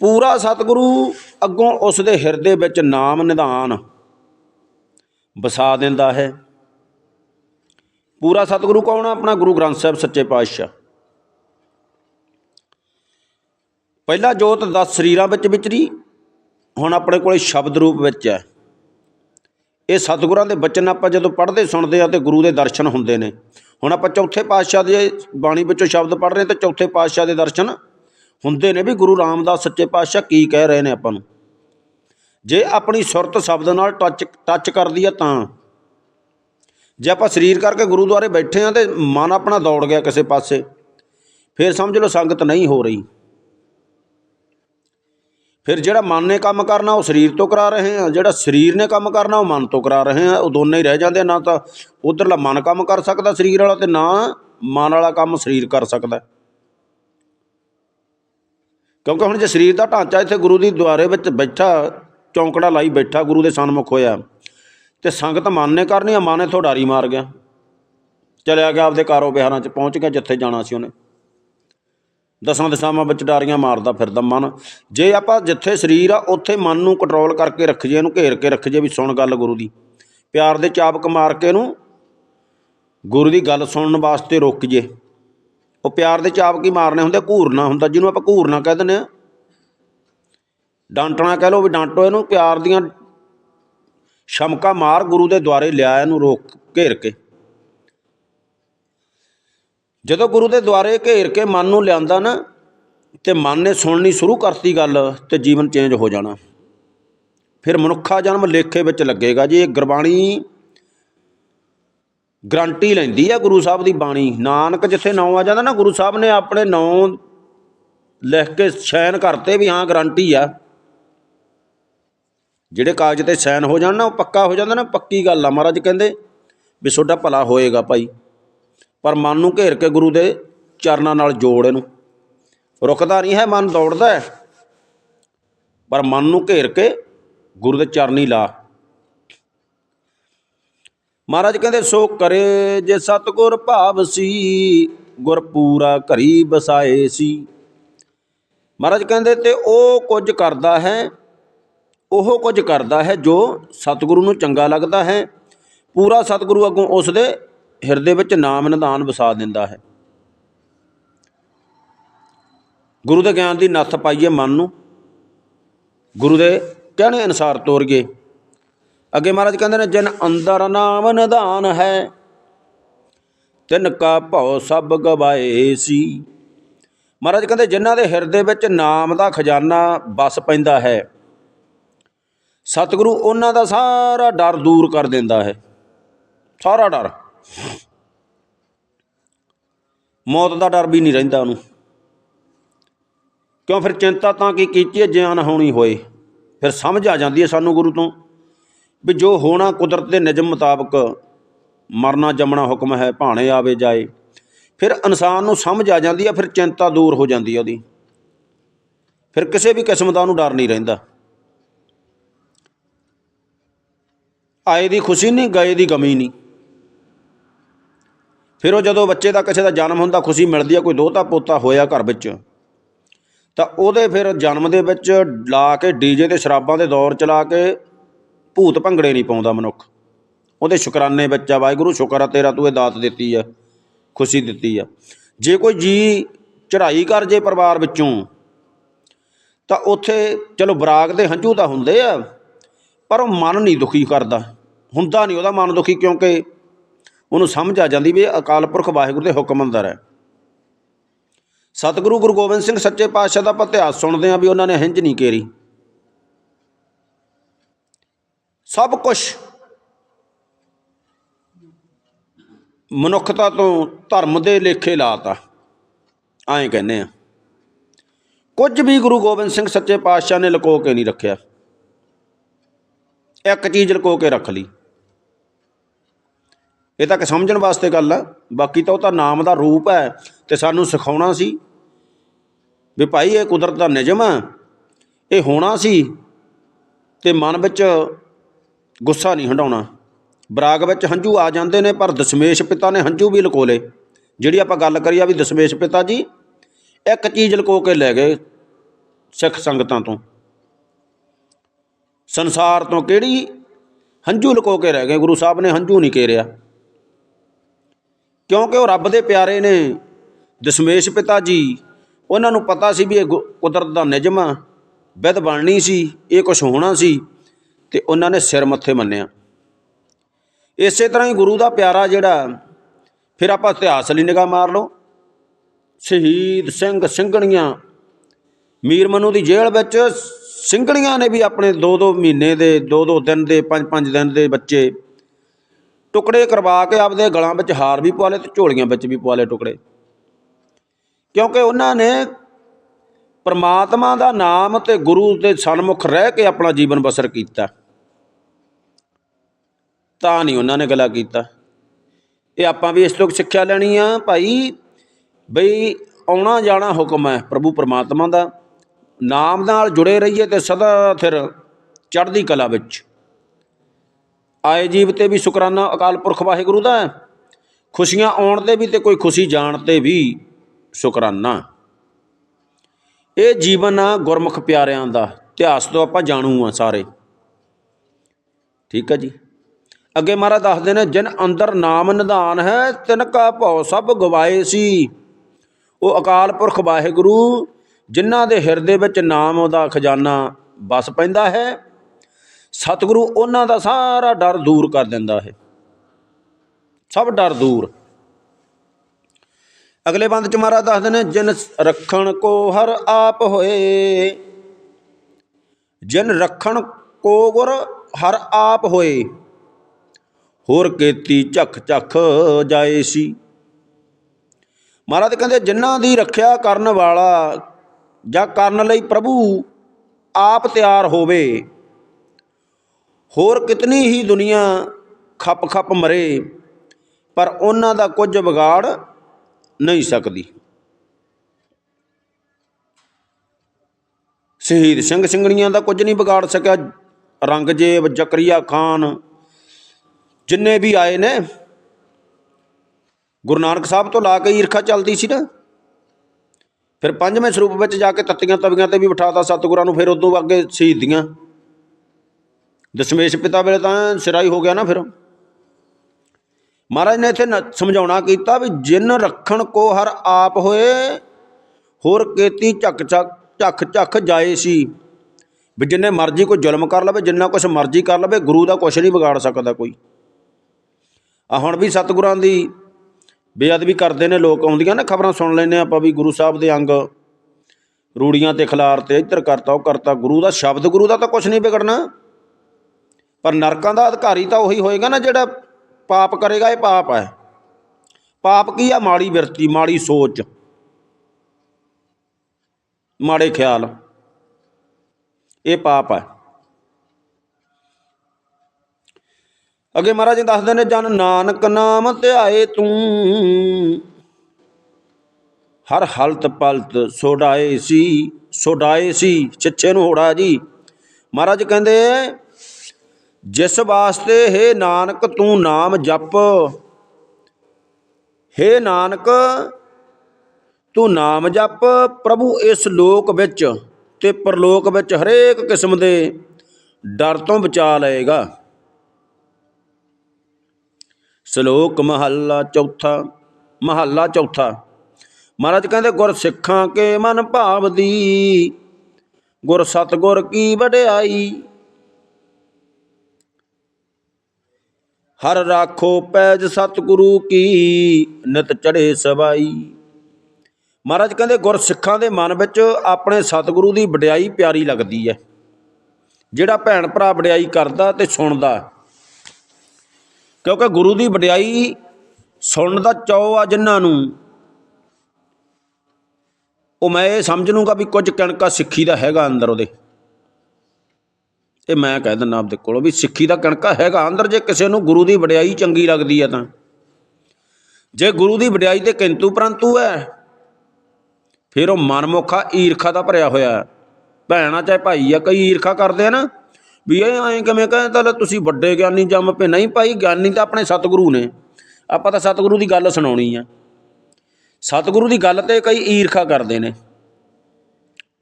ਪੂਰਾ ਸਤਿਗੁਰੂ ਅੱਗੋਂ ਉਸ ਦੇ ਹਿਰਦੇ ਵਿੱਚ ਨਾਮ ਨਿਧਾਨ ਵਸਾ ਦਿੰਦਾ ਹੈ। ਪੂਰਾ ਸਤਿਗੁਰੂ ਕੌਣ ਆ? ਆਪਣਾ ਗੁਰੂ ਗ੍ਰੰਥ ਸਾਹਿਬ ਸੱਚੇ ਪਾਤਸ਼ਾਹ। ਪਹਿਲਾ ਜੋਤ ਦਸ ਸਰੀਰਾਂ ਵਿੱਚ ਵਿਚਰੀ ਹੁਣ ਆਪਣੇ ਕੋਲੇ ਸ਼ਬਦ ਰੂਪ ਵਿੱਚ ਹੈ। ਇਹ ਸਤਿਗੁਰਾਂ ਦੇ ਬਚਨ ਆਪਾਂ ਜਦੋਂ ਪੜ੍ਹਦੇ, ਸੁਣਦੇ ਆ ਤੇ ਗੁਰੂ ਦੇ ਦਰਸ਼ਨ ਹੁੰਦੇ ਨੇ। ਹੁਣ ਆਪਾਂ ਚੌਥੇ ਪਾਤਸ਼ਾਹ ਦੇ ਬਾਣੀ ਵਿੱਚੋਂ ਸ਼ਬਦ ਪੜ੍ਹ ਰਹੇ ਤੇ ਚੌਥੇ ਪਾਤਸ਼ਾਹ ਦੇ ਦਰਸ਼ਨ ਹੁੰਦੇ ਨੇ ਵੀ ਗੁਰੂ ਰਾਮਦਾਸ ਸੱਚੇ ਪਾਤਸ਼ਾਹ ਕੀ ਕਹਿ ਰਹੇ ਨੇ ਆਪਾਂ ਨੂੰ। ਜੇ ਆਪਣੀ ਸੁਰਤ ਸ਼ਬਦ ਨਾਲ ਟੱਚ ਟੱਚ ਕਰਦੀ ਆ ਤਾਂ। ਜੇ ਆਪਾਂ ਸਰੀਰ ਕਰਕੇ ਗੁਰਦੁਆਰੇ ਬੈਠੇ ਆ ਤੇ ਮਨ ਆਪਣਾ ਦੌੜ ਗਿਆ ਕਿਸੇ ਪਾਸੇ, ਫਿਰ ਸਮਝ ਲਓ ਸੰਗਤ ਨਹੀਂ ਹੋ ਰਹੀ। ਫਿਰ ਜਿਹੜਾ ਮਨ ਨੇ ਕੰਮ ਕਰਨਾ ਉਹ ਸਰੀਰ ਤੋਂ ਕਰਾ ਰਹੇ ਆ। ਜਿਹੜਾ ਸਰੀਰ ਨੇ ਕੰਮ ਕਰਨਾ ਉਹ ਮਨ ਤੋਂ ਕਰਾ ਰਹੇ ਆ। ਉਹ ਦੋਨੇ ਹੀ ਰਹਿ ਜਾਂਦੇ ਆ, ਨਾ ਤਾਂ ਉਧਰਲਾ ਮਨ ਕੰਮ ਕਰ ਸਕਦਾ ਸਰੀਰ ਵਾਲਾ ਤੇ ਨਾ ਮਨ ਵਾਲਾ ਕੰਮ ਸਰੀਰ ਕਰ ਸਕਦਾ। ਕਿਉਂਕਿ ਹੁਣ ਜੇ ਸਰੀਰ ਦਾ ਢਾਂਚਾ ਇੱਥੇ ਗੁਰੂ ਦੀ ਦੁਆਰੇ ਵਿੱਚ ਬੈਠਾ ਚੌਂਕੜਾ ਲਾਈ ਬੈਠਾ ਗੁਰੂ ਦੇ ਸਨਮੁਖ ਹੋਇਆ ਤੇ ਸੰਗਤ ਮਨ ਨੇ ਕਰਨੀ ਆ ਮਨ ਇਥੋਂ ਡਾਰੀ ਮਾਰ ਗਿਆ। ਚਲਿਆ ਗਿਆ ਆਪਦੇ ਕਾਰੋ ਬਿਹਾਰਾਂ 'ਚ ਪਹੁੰਚ ਗਿਆ ਜਿੱਥੇ ਜਾਣਾ ਸੀ ਉਹਨੇ। ਦਸਾਂ ਦਿਸ਼ਾਵਾਂ ਵਿੱਚ ਡਾਰੀਆਂ ਮਾਰਦਾ ਫਿਰਦਾ ਮਨ। ਜੇ ਆਪਾਂ ਜਿੱਥੇ ਸਰੀਰ ਆ, ਉੱਥੇ ਮਨ ਨੂੰ ਕੰਟਰੋਲ ਕਰਕੇ ਰੱਖ ਜੇ ਇਹਨੂੰ ਘੇਰ ਕੇ ਰੱਖ ਜੇ ਵੀ ਸੁਣ ਗੱਲ ਗੁਰੂ ਦੀ। ਪਿਆਰ ਦੇ ਚਾਬਕ ਮਾਰ ਕੇ ਇਹਨੂੰ ਗੁਰੂ ਦੀ ਗੱਲ ਸੁਣਨ ਵਾਸਤੇ ਰੋਕੀਏ। ਉਹ ਪਿਆਰ ਦੇ ਚਾਬਕ ਹੀ ਮਾਰਨੇ ਹੁੰਦੇ, ਘੂਰਨਾ ਹੁੰਦਾ, ਜਿਹਨੂੰ ਆਪਾਂ ਘੂਰਨਾ ਕਹਿ ਦਿੰਦੇ ਆ। ਡਾਂਟਣਾ ਕਹਿ ਲਓ ਵੀ ਡਾਂਟੋ, ਇਹਨੂੰ ਪਿਆਰ ਦੀਆਂ ਸ਼ਮਕਾ ਮਾਰ ਗੁਰੂ ਦੇ ਦੁਆਰੇ ਲਿਆ, ਇਹਨੂੰ ਰੋਕ, ਘੇਰ ਕੇ। ਜਦੋਂ ਗੁਰੂ ਦੇ ਦੁਆਰੇ ਘੇਰ ਕੇ ਮਨ ਨੂੰ ਲਿਆਂਦਾ ਨਾ, ਤੇ ਮਨ ਨੇ ਸੁਣਨੀ ਸ਼ੁਰੂ ਕਰਤੀ ਗੱਲ, ਤੇ ਜੀਵਨ ਚੇਂਜ ਹੋ ਜਾਣਾ। ਫਿਰ ਮਨੁੱਖਾ ਜਨਮ ਲੇਖੇ ਵਿੱਚ ਲੱਗੇਗਾ ਜੀ, ਇਹ ਗੁਰਬਾਣੀ ਗਰੰਟੀ ਲੈਂਦੀ ਆ ਗੁਰੂ ਸਾਹਿਬ ਦੀ ਬਾਣੀ। ਨਾਨਕ ਜਿੱਥੇ ਨਾਂ ਆ ਜਾਂਦਾ ਨਾ, ਗੁਰੂ ਸਾਹਿਬ ਨੇ ਆਪਣੇ ਨਾਂ ਲਿਖ ਕੇ ਸਾਈਨ ਕਰਤੇ ਵੀ ਹਾਂ, ਗਰੰਟੀ ਆ। ਜਿਹੜੇ ਕਾਗਜ਼ ਤੇ ਸਾਈਨ ਹੋ ਜਾਣ ਨਾ, ਉਹ ਪੱਕਾ ਹੋ ਜਾਂਦਾ ਨਾ, ਪੱਕੀ ਗੱਲ ਆ। ਮਹਾਰਾਜ ਕਹਿੰਦੇ ਵੀ ਤੁਹਾਡਾ ਭਲਾ ਹੋਏਗਾ ਭਾਈ। ਪਰ ਮਨ ਨੂੰ ਘੇਰ ਕੇ ਗੁਰੂ ਦੇ ਚਰਨਾਂ ਨਾਲ ਜੋੜ ਇਹਨੂੰ। ਰੁਕਦਾ ਨਹੀਂ ਹੈ, ਮਨ ਦੌੜਦਾ ਹੈ। ਪਰ ਮਨ ਨੂੰ ਘੇਰ ਕੇ ਗੁਰੂ ਦੇ ਚਰਨੀ ਲਾ। ਮਹਾਰਾਜ ਕਹਿੰਦੇ, ਸੋ ਕਰੇ ਜੇ ਸਤਗੁਰ ਭਾਵ ਸੀ ਗੁਰ ਪੂਰਾ ਘਰੀ ਬਸਾਏ ਸੀ। ਮਹਾਰਾਜ ਕਹਿੰਦੇ, ਤੇ ਉਹ ਕੁਝ ਕਰਦਾ ਹੈ, ਉਹ ਕੁਝ ਕਰਦਾ ਹੈ ਜੋ ਸਤਿਗੁਰੂ ਨੂੰ ਚੰਗਾ ਲੱਗਦਾ ਹੈ। ਪੂਰਾ ਸਤਿਗੁਰੂ ਅੱਗੋਂ ਉਸ ਦੇ ਹਿਰਦੇ ਵਿੱਚ ਨਾਮ ਨਿਧਾਨ ਵਸਾ ਦਿੰਦਾ ਹੈ। ਗੁਰੂ ਦੇ ਗਿਆਨ ਦੀ ਨੱਥ ਪਾਈਏ ਮਨ ਨੂੰ। ਗੁਰੂ ਦੇ ਕਹਿਣੇ ਅਨੁਸਾਰ ਤੋਰੀਏ। ਅੱਗੇ ਮਹਾਰਾਜ ਕਹਿੰਦੇ ਨੇ, ਜਿਨ ਅੰਦਰ ਨਾਮ ਨਿਧਾਨ ਹੈ, ਤਿਨ ਕਾ ਭਉ ਸਭ ਗਵਾਏ ਸੀ। ਮਹਾਰਾਜ ਕਹਿੰਦੇ, ਜਿਨ੍ਹਾਂ ਦੇ ਹਿਰਦੇ ਵਿੱਚ ਨਾਮ ਦਾ ਖਜ਼ਾਨਾ ਵਸ ਪੈਂਦਾ ਹੈ, ਸਤਿਗੁਰੂ ਉਹਨਾਂ ਦਾ ਸਾਰਾ ਡਰ ਦੂਰ ਕਰ ਦਿੰਦਾ ਹੈ। ਸਾਰਾ ਡਰ। ਮੌਤ ਦਾ ਡਰ ਵੀ ਨਹੀਂ ਰਹਿੰਦਾ ਉਹਨੂੰ। ਕਿਉਂ ਫਿਰ ਚਿੰਤਾ ਤਾਂ ਕੀ ਕੀਤੀ ਹੈ? ਜਿਆਨ ਹੋਣੀ ਹੋਏ। ਫਿਰ ਸਮਝ ਆ ਜਾਂਦੀ ਹੈ ਸਾਨੂੰ ਗੁਰੂ ਤੋਂ ਵੀ ਜੋ ਹੋਣਾ ਕੁਦਰਤ ਦੇ ਨਿਯਮ ਮੁਤਾਬਕ ਮਰਨਾ ਜੰਮਣਾ ਹੁਕਮ ਹੈ, ਭਾਣੇ ਆਵੇ ਜਾਏ। ਫਿਰ ਇਨਸਾਨ ਨੂੰ ਸਮਝ ਆ ਜਾਂਦੀ ਹੈ, ਫਿਰ ਚਿੰਤਾ ਦੂਰ ਹੋ ਜਾਂਦੀ ਹੈ ਉਹਦੀ। ਫਿਰ ਕਿਸੇ ਵੀ ਕਿਸਮ ਦਾ ਉਹਨੂੰ ਡਰ ਨਹੀਂ ਰਹਿੰਦਾ। ਆਏ ਦੀ ਖੁਸ਼ੀ ਨਹੀਂ, ਗਏ ਦੀ ਗਮੀ ਨਹੀਂ। ਫਿਰ ਉਹ ਜਦੋਂ ਬੱਚੇ ਦਾ ਕਿਸੇ ਦਾ ਜਨਮ ਹੁੰਦਾ, ਖੁਸ਼ੀ ਮਿਲਦੀ ਆ, ਕੋਈ ਦੋਹਤਾ ਪੋਤਾ ਹੋਇਆ ਘਰ ਵਿੱਚ, ਤਾਂ ਉਹਦੇ ਫਿਰ ਜਨਮ ਦੇ ਵਿੱਚ ਲਾ ਕੇ ਡੀਜੇ ਤੇ ਸ਼ਰਾਬਾਂ ਦੇ ਦੌਰ ਚਲਾ ਕੇ ਭੂਤ ਭੰਗੜੇ ਨਹੀਂ ਪਾਉਂਦਾ ਮਨੁੱਖ। ਉਹਦੇ ਸ਼ੁਕਰਾਨੇ ਵਿੱਚ ਆ, ਵਾਹਿਗੁਰੂ ਸ਼ੁਕਰ ਆ, ਤੇਰਾ ਤੂੰ ਇਹ ਦਾਤ ਦਿੱਤੀ ਆ, ਖੁਸ਼ੀ ਦਿੱਤੀ ਆ। ਜੇ ਕੋਈ ਜੀ ਚੜ੍ਹਾਈ ਕਰ ਜੇ ਪਰਿਵਾਰ ਵਿੱਚੋਂ, ਤਾਂ ਉੱਥੇ ਚਲੋ ਬਰਾਗ ਦੇ ਹੰਝੂ ਤਾਂ ਹੁੰਦੇ ਆ, ਪਰ ਉਹ ਮਨ ਨਹੀਂ ਦੁਖੀ ਕਰਦਾ। ਹੁੰਦਾ ਨਹੀਂ ਉਹਦਾ ਮਨ ਦੁਖੀ ਕਿਉਂਕਿ ਉਹਨੂੰ ਸਮਝ ਆ ਜਾਂਦੀ ਵੀ ਇਹ ਅਕਾਲ ਪੁਰਖ ਵਾਹਿਗੁਰੂ ਦੇ ਹੁਕਮ ਅੰਦਰ ਹੈ। ਸਤਿਗੁਰੂ ਗੁਰੂ ਗੋਬਿੰਦ ਸਿੰਘ ਸੱਚੇ ਪਾਤਸ਼ਾਹ ਦਾ ਆਪਾਂ ਇਤਿਹਾਸ ਸੁਣਦੇ ਆ ਵੀ ਉਹਨਾਂ ਨੇ ਹਿੰਜ ਨਹੀਂ ਕੇਰੀ। ਸਭ ਕੁਝ ਮਨੁੱਖਤਾ ਤੋਂ ਧਰਮ ਦੇ ਲੇਖੇ ਲਾਤਾ। ਐਂ ਕਹਿੰਦੇ ਆ ਕੁਝ ਵੀ ਗੁਰੂ ਗੋਬਿੰਦ ਸਿੰਘ ਸੱਚੇ ਪਾਤਸ਼ਾਹ ਨੇ ਲੁਕੋ ਕੇ ਨਹੀਂ ਰੱਖਿਆ। ਇੱਕ ਚੀਜ਼ ਲੁਕੋ ਕੇ ਰੱਖ ਲਈ। ਇਹ ਤਾਂ ਕਿ ਸਮਝਣ ਵਾਸਤੇ ਗੱਲ ਆ। ਬਾਕੀ ਤਾਂ ਉਹ ਤਾਂ ਨਾਮ ਦਾ ਰੂਪ ਹੈ ਤੇ ਸਾਨੂੰ ਸਿਖਾਉਣਾ ਸੀ ਵੀ ਭਾਈ ਇਹ ਕੁਦਰਤ ਦਾ ਨਿਯਮ ਹੈ ਇਹ ਹੋਣਾ ਸੀ ਤੇ ਮਨ ਵਿੱਚ ਗੁੱਸਾ ਨਹੀਂ ਹੰਡਾਉਣਾ ਬਰਾਗ ਵਿੱਚ ਹੰਝੂ ਆ ਜਾਂਦੇ ਨੇ, ਪਰ ਦਸ਼ਮੇਸ਼ ਪਿਤਾ ਨੇ ਹੰਝੂ ਵੀ ਲੁਕੋ ਲਏ। ਜਿਹੜੀ ਆਪਾਂ ਗੱਲ ਕਰੀ ਆ ਵੀ ਦਸ਼ਮੇਸ਼ ਪਿਤਾ ਜੀ, ਇੱਕ ਚੀਜ਼ ਲੁਕੋ ਕੇ ਲੈ ਗਏ ਸਿੱਖ ਸੰਗਤਾਂ ਤੋਂ। ਸੰਸਾਰ ਤੋਂ ਕਿਹੜੀ ਹੰਝੂ ਲੁਕੋ ਕੇ ਰਹਿ ਗਏ? ਗੁਰੂ ਸਾਹਿਬ ਨੇ ਹੰਝੂ ਨਹੀਂ ਕੇਰਿਆ। ਕਿਉਂਕਿ ਉਹ ਰੱਬ ਦੇ ਪਿਆਰੇ ਨੇ। ਦਸ਼ਮੇਸ਼ ਪਿਤਾ ਜੀ, ਉਹਨਾਂ ਨੂੰ ਪਤਾ ਸੀ ਵੀ ਇਹ ਗੁ- ਕੁਦਰਤ ਦਾ ਨਿਯਮ ਆ। ਵਿਧ ਬਣਨੀ ਸੀ, ਇਹ ਕੁਝ ਹੋਣਾ ਸੀ ਤੇ ਉਹਨਾਂ ਨੇ ਸਿਰ ਮੱਥੇ ਮੰਨਿਆ। ਇਸੇ ਤਰ੍ਹਾਂ ਹੀ ਗੁਰੂ ਦਾ ਪਿਆਰਾ ਜਿਹੜਾ, ਫਿਰ ਆਪਾਂ ਇਤਿਹਾਸ ਲਈ ਨਿਗਾਹ ਮਾਰ ਲਓ। ਸ਼ਹੀਦ ਸਿੰਘ ਸਿੰਘਣੀਆਂ, ਮੀਰ ਮਨੂ ਦੀ ਜੇਲ੍ਹ ਵਿੱਚ ਸਿੰਘਣੀਆਂ ਨੇ ਵੀ ਆਪਣੇ 2-2 ਮਹੀਨੇ ਦੇ 2-2 ਦਿਨ ਦੇ 5-5 ਦਿਨ ਦੇ ਬੱਚੇ ਟੁਕੜੇ ਕਰਵਾ ਕੇ ਆਪਦੇ ਗਲਾਂ ਵਿੱਚ ਹਾਰ ਵੀ ਪਵਾ ਲਏ ਤੇ ਝੋਲੀਆਂ ਵਿੱਚ ਵੀ ਪਵਾ ਲਏ ਟੁਕੜੇ। ਕਿਉਂਕਿ ਉਹਨਾਂ ਨੇ ਪਰਮਾਤਮਾ ਦਾ ਨਾਮ ਤੇ ਗੁਰੂ ਦੇ ਸਨਮੁਖ ਰਹਿ ਕੇ ਆਪਣਾ ਜੀਵਨ ਬਸਰ ਕੀਤਾ। ਤਾਂ ਨਹੀਂ ਉਹਨਾਂ ਨੇ ਗੱਲਾਂ ਕੀਤਾ। ਇਹ ਆਪਾਂ ਵੀ ਇਸ ਤੋਂ ਸਿੱਖਿਆ ਲੈਣੀ ਆ ਭਾਈ, ਬਈ ਆਉਣਾ ਜਾਣਾ ਹੁਕਮ ਹੈ ਪ੍ਰਭੂ ਪਰਮਾਤਮਾ ਦਾ। ਨਾਮ ਨਾਲ ਜੁੜੇ ਰਹੀਏ ਤੇ ਸਦਾ ਫਿਰ ਚੜ੍ਹਦੀ ਕਲਾ ਵਿੱਚ। ਆਏ ਜੀਵ ਤੇ ਵੀ ਸ਼ੁਕਰਾਨਾ, ਅਕਾਲ ਪੁਰਖ ਵਾਹਿਗੁਰੂ ਦਾ ਖੁਸ਼ੀਆਂ ਆਉਣ ਤੇ ਵੀ ਤੇ ਕੋਈ ਖੁਸ਼ੀ ਜਾਣ ਤੇ ਵੀ ਸ਼ੁਕਰਾਨਾ। ਇਹ ਜੀਵਨ ਆ ਗੁਰਮੁਖ ਪਿਆਰਿਆਂ ਦਾ, ਇਤਿਹਾਸ ਤੋਂ ਆਪਾਂ ਜਾਣੂ ਆ ਸਾਰੇ। ਠੀਕ ਹੈ ਜੀ। ਅੱਗੇ ਮਹਾਰਾਜ ਦੱਸਦੇ ਨੇ, ਜਿਨ ਅੰਦਰ ਨਾਮ ਨਿਧਾਨ ਹੈ, ਤਿਨ ਕਾ ਭਉ ਸਭ ਗਵਾਏ ਸੀ। ਉਹ ਅਕਾਲ ਪੁਰਖ ਵਾਹਿਗੁਰੂ, ਜਿਨ੍ਹਾਂ ਦੇ ਹਿਰਦੇ ਵਿੱਚ ਨਾਮ ਉਹਦਾ ਖਜ਼ਾਨਾ ਵਸ ਪੈਂਦਾ ਹੈ। ਸਤਿਗੁਰੂ ਉਹਨਾਂ ਦਾ ਸਾਰਾ ਡਰ ਦੂਰ ਕਰ ਦਿੰਦਾ ਹੈ। ਸਭ ਡਰ ਦੂਰ। ਅਗਲੇ ਬੰਦ ਚ ਮਹਾਰਾਜ ਦੱਸਦੇ ਨੇ, ਜਿਨ ਰੱਖਣ ਕੋ ਹਰ ਆਪ ਹੋਏ, ਜਿਨ ਰੱਖਣ ਕੋ ਗੁਰ ਹਰ ਆਪ ਹੋਏ, ਹੋਰ ਕੀਤੀ ਝਖ ਝਖ ਜਾਏ ਸੀ। ਮਹਾਰਾਜ ਕਹਿੰਦੇ, ਜਿਨ੍ਹਾਂ ਦੀ ਰੱਖਿਆ ਕਰਨ ਵਾਲਾ ਜਾਂ ਕਰਨ ਲਈ ਪ੍ਰਭੂ ਆਪ ਤਿਆਰ ਹੋਵੇ ਹੋਰ ਕਿਤਨੀ ਹੀ ਦੁਨੀਆ ਖੱਪ ਖੱਪ ਮਰੇ, ਪਰ ਉਹਨਾਂ ਦਾ ਕੁਝ ਵਿਗਾੜ ਨਹੀਂ ਸਕਦੀ। ਸ਼ਹੀਦ ਸਿੰਘ ਸਿੰਘਣੀਆਂ ਦਾ ਕੁਝ ਨਹੀਂ ਵਿਗਾੜ ਸਕਿਆ। ਰੰਗਜੇਬ, ਜ਼ਕਰੀਆ ਖਾਨ ਜਿੰਨੇ ਵੀ ਆਏ ਨੇ, ਗੁਰੂ ਨਾਨਕ ਸਾਹਿਬ ਤੋਂ ਲਾ ਕੇ ਈਰਖਾ ਚੱਲਦੀ ਸੀ ਨਾ। ਫਿਰ ਪੰਜਵੇਂ ਸਰੂਪ ਵਿੱਚ ਜਾ ਕੇ ਤੱਤੀਆਂ ਤਵੀਆਂ ਤੇ ਵੀ ਬਿਠਾਤਾ ਸਤਿਗੁਰਾਂ ਨੂੰ, ਫਿਰ ਉਦੋਂ ਅੱਗੇ ਸ਼ਹੀਦੀਆਂ। ਦਸ਼ਮੇਸ਼ ਪਿਤਾ ਵੇਲੇ ਤਾਂ ਸਿਰਾਈ ਹੋ ਗਿਆ ਨਾ ਫਿਰ। ਮਹਾਰਾਜ ਨੇ ਇੱਥੇ ਨ- ਸਮਝਾਉਣਾ ਕੀਤਾ ਵੀ ਜਿਨ ਰੱਖਣ ਕੋ ਹਰ ਆਪ ਹੋਏ, ਹੋਰ ਕੀਤੀ ਝੱਕ ਝੱਕ, ਝੱਖ ਝੱਖ ਜਾਏ ਸੀ। ਵੀ ਜਿੰਨੇ ਮਰਜ਼ੀ ਕੋਈ ਜ਼ੁਲਮ ਕਰ ਲਵੇ, ਜਿੰਨਾ ਕੁਛ ਮਰਜ਼ੀ ਕਰ ਲਵੇ, ਗੁਰੂ ਦਾ ਕੁਛ ਨਹੀਂ ਵਿਗਾੜ ਸਕਦਾ ਕੋਈ। ਆ ਹੁਣ ਵੀ ਸਤਿਗੁਰਾਂ ਦੀ ਬੇਅਦਬੀ ਕਰਦੇ ਨੇ, ਲੋਕ ਆਉਂਦੀਆਂ ਨਾ ਖਬਰਾਂ ਸੁਣ ਲੈਂਦੇ ਆਪਾਂ ਵੀ ਗੁਰੂ ਸਾਹਿਬ ਦੇ ਅੰਗ। ਰੂੜੀਆਂ ਤੇ ਖਿਲਾਰ ਤੇ ਇੱਧਰ ਕਰਤਾ, ਉਹ ਕਰਤਾ, ਗੁਰੂ ਦਾ ਸ਼ਬਦ ਗੁਰੂ ਦਾ ਤਾਂ ਕੁਛ ਨਹੀਂ ਵਿਗੜਨਾ। ਪਰ ਨਰਕਾਂ ਦਾ ਅਧਿਕਾਰੀ ਤਾਂ ਉਹੀ ਹੋਏਗਾ ਨਾ ਜਿਹੜਾ ਪਾਪ ਕਰੇਗਾ, ਇਹ ਪਾਪ ਹੈ। ਪਾਪ ਕੀ ਆ? ਮਾੜੀ ਬਿਰਤੀ, ਮਾੜੀ ਸੋਚ। ਮਾੜੇ ਖਿਆਲ। ਇਹ ਪਾਪ ਹੈ। ਅੱਗੇ ਮਹਾਰਾਜ ਜੀ ਦੱਸਦੇ ਨੇ, ਜਨ ਨਾਨਕ ਨਾਮ ਧਿਆਏ ਤੂੰ। ਹਰ ਹਲਤ ਪਲਤ ਸੋਡਾਏ ਸੀ ਸੋਡਾਏ ਸੀ, ਛਿੱਛੇ ਨੂੰ ਹੋੜਾ ਜੀ। ਮਹਾਰਾਜ ਕਹਿੰਦੇ ਜਿਸ ਵਾਸਤੇ ਹੈ ਨਾਨਕ ਤੂੰ ਨਾਮ ਜਪ। ਹੈ ਨਾਨਕ, ਤੂੰ ਨਾਮ ਜਪ ਪ੍ਰਭੂ ਇਸ ਲੋਕ ਵਿੱਚ ਤੇ ਪਰਲੋਕ ਵਿੱਚ ਹਰੇਕ ਕਿਸਮ ਦੇ ਡਰ ਤੋਂ ਬਚਾ ਲਏਗਾ। ਸ਼ਲੋਕ ਮਹੱਲਾ ਚੌਥਾ ਮਹੱਲਾ ਚੌਥਾ। ਮਹਾਰਾਜ ਕਹਿੰਦੇ, ਗੁਰ ਸਿੱਖਾਂ ਕੇ ਮਨ ਭਾਵ ਦੀ ਗੁਰ ਸਤਗੁਰ ਕੀ ਵਡਿਆਈ ਹਰ ਰਾਖੋ ਪੈਜ ਸਤਿਗੁਰੂ ਕੀ ਨਿਤ ਚੜੇ ਸਵਾਈ। ਮਹਾਰਾਜ ਕਹਿੰਦੇ ਗੁਰ ਸਿੱਖਾਂ ਦੇ ਮਨ ਵਿੱਚ ਆਪਣੇ ਸਤਿਗੁਰੂ ਦੀ ਵਡਿਆਈ ਪਿਆਰੀ ਲੱਗਦੀ ਹੈ। ਜਿਹੜਾ ਭੈਣ ਭਰਾ ਵਡਿਆਈ ਕਰਦਾ ਤੇ ਸੁਣਦਾ। ਕਿਉਂਕਿ ਗੁਰੂ ਦੀ ਵਡਿਆਈ ਸੁਣਨ ਦਾ ਚਾਅ ਆ ਜਿਨ੍ਹਾਂ ਨੂੰ। ਉਹ ਮੈਂ ਇਹ ਸਮਝ ਲੂੰਗਾ ਵੀ ਕੁਝ ਕਣਕਾ ਸਿੱਖੀ ਦਾ ਹੈਗਾ ਅੰਦਰ ਉਹਦੇ। ਇਹ ਮੈਂ ਕਹਿ ਦਿੰਦਾ ਆਪਦੇ ਕੋਲੋਂ ਵੀ ਸਿੱਖੀ ਦਾ ਕਣਕਾ ਹੈਗਾ, ਅੰਦਰ ਜੇ ਕਿਸੇ ਨੂੰ ਗੁਰੂ ਦੀ ਵਡਿਆਈ ਚੰਗੀ ਲੱਗਦੀ ਹੈ ਤਾਂ। ਜੇ ਗੁਰੂ ਦੀ ਵਡਿਆਈ ਤੇ ਕਿੰਤੂ ਪਰੰਤੂ ਹੈ, ਫਿਰ ਉਹ ਮਨਮੁਖਾ ਈਰਖਾ ਦਾ ਭਰਿਆ ਹੋਇਆ ਹੈ। ਭੈਣਾ ਚਾਹੇ ਭਾਈ ਆ, ਕਈ ਈਰਖਾ ਕਰਦੇ ਆ ਨਾ, ਵੀ ਇਹ ਐਂ ਕਿਵੇਂ ਕਹਿੰਦਾ ਲੈ ਤੁਸੀਂ ਵੱਡੇ ਗਿਆਨੀ ਜੰਮ ਪਏ। ਨਹੀਂ ਭਾਈ, ਗਿਆਨੀ ਤਾਂ ਆਪਣੇ ਸਤਿਗੁਰੂ ਨੇ। ਆਪਾਂ ਤਾਂ ਸਤਿਗੁਰੂ ਦੀ ਗੱਲ ਸੁਣਾਉਣੀ ਆ। ਸਤਿਗੁਰੂ ਦੀ ਗੱਲ ਤੇ ਕਈ ਈਰਖਾ ਕਰਦੇ ਨੇ।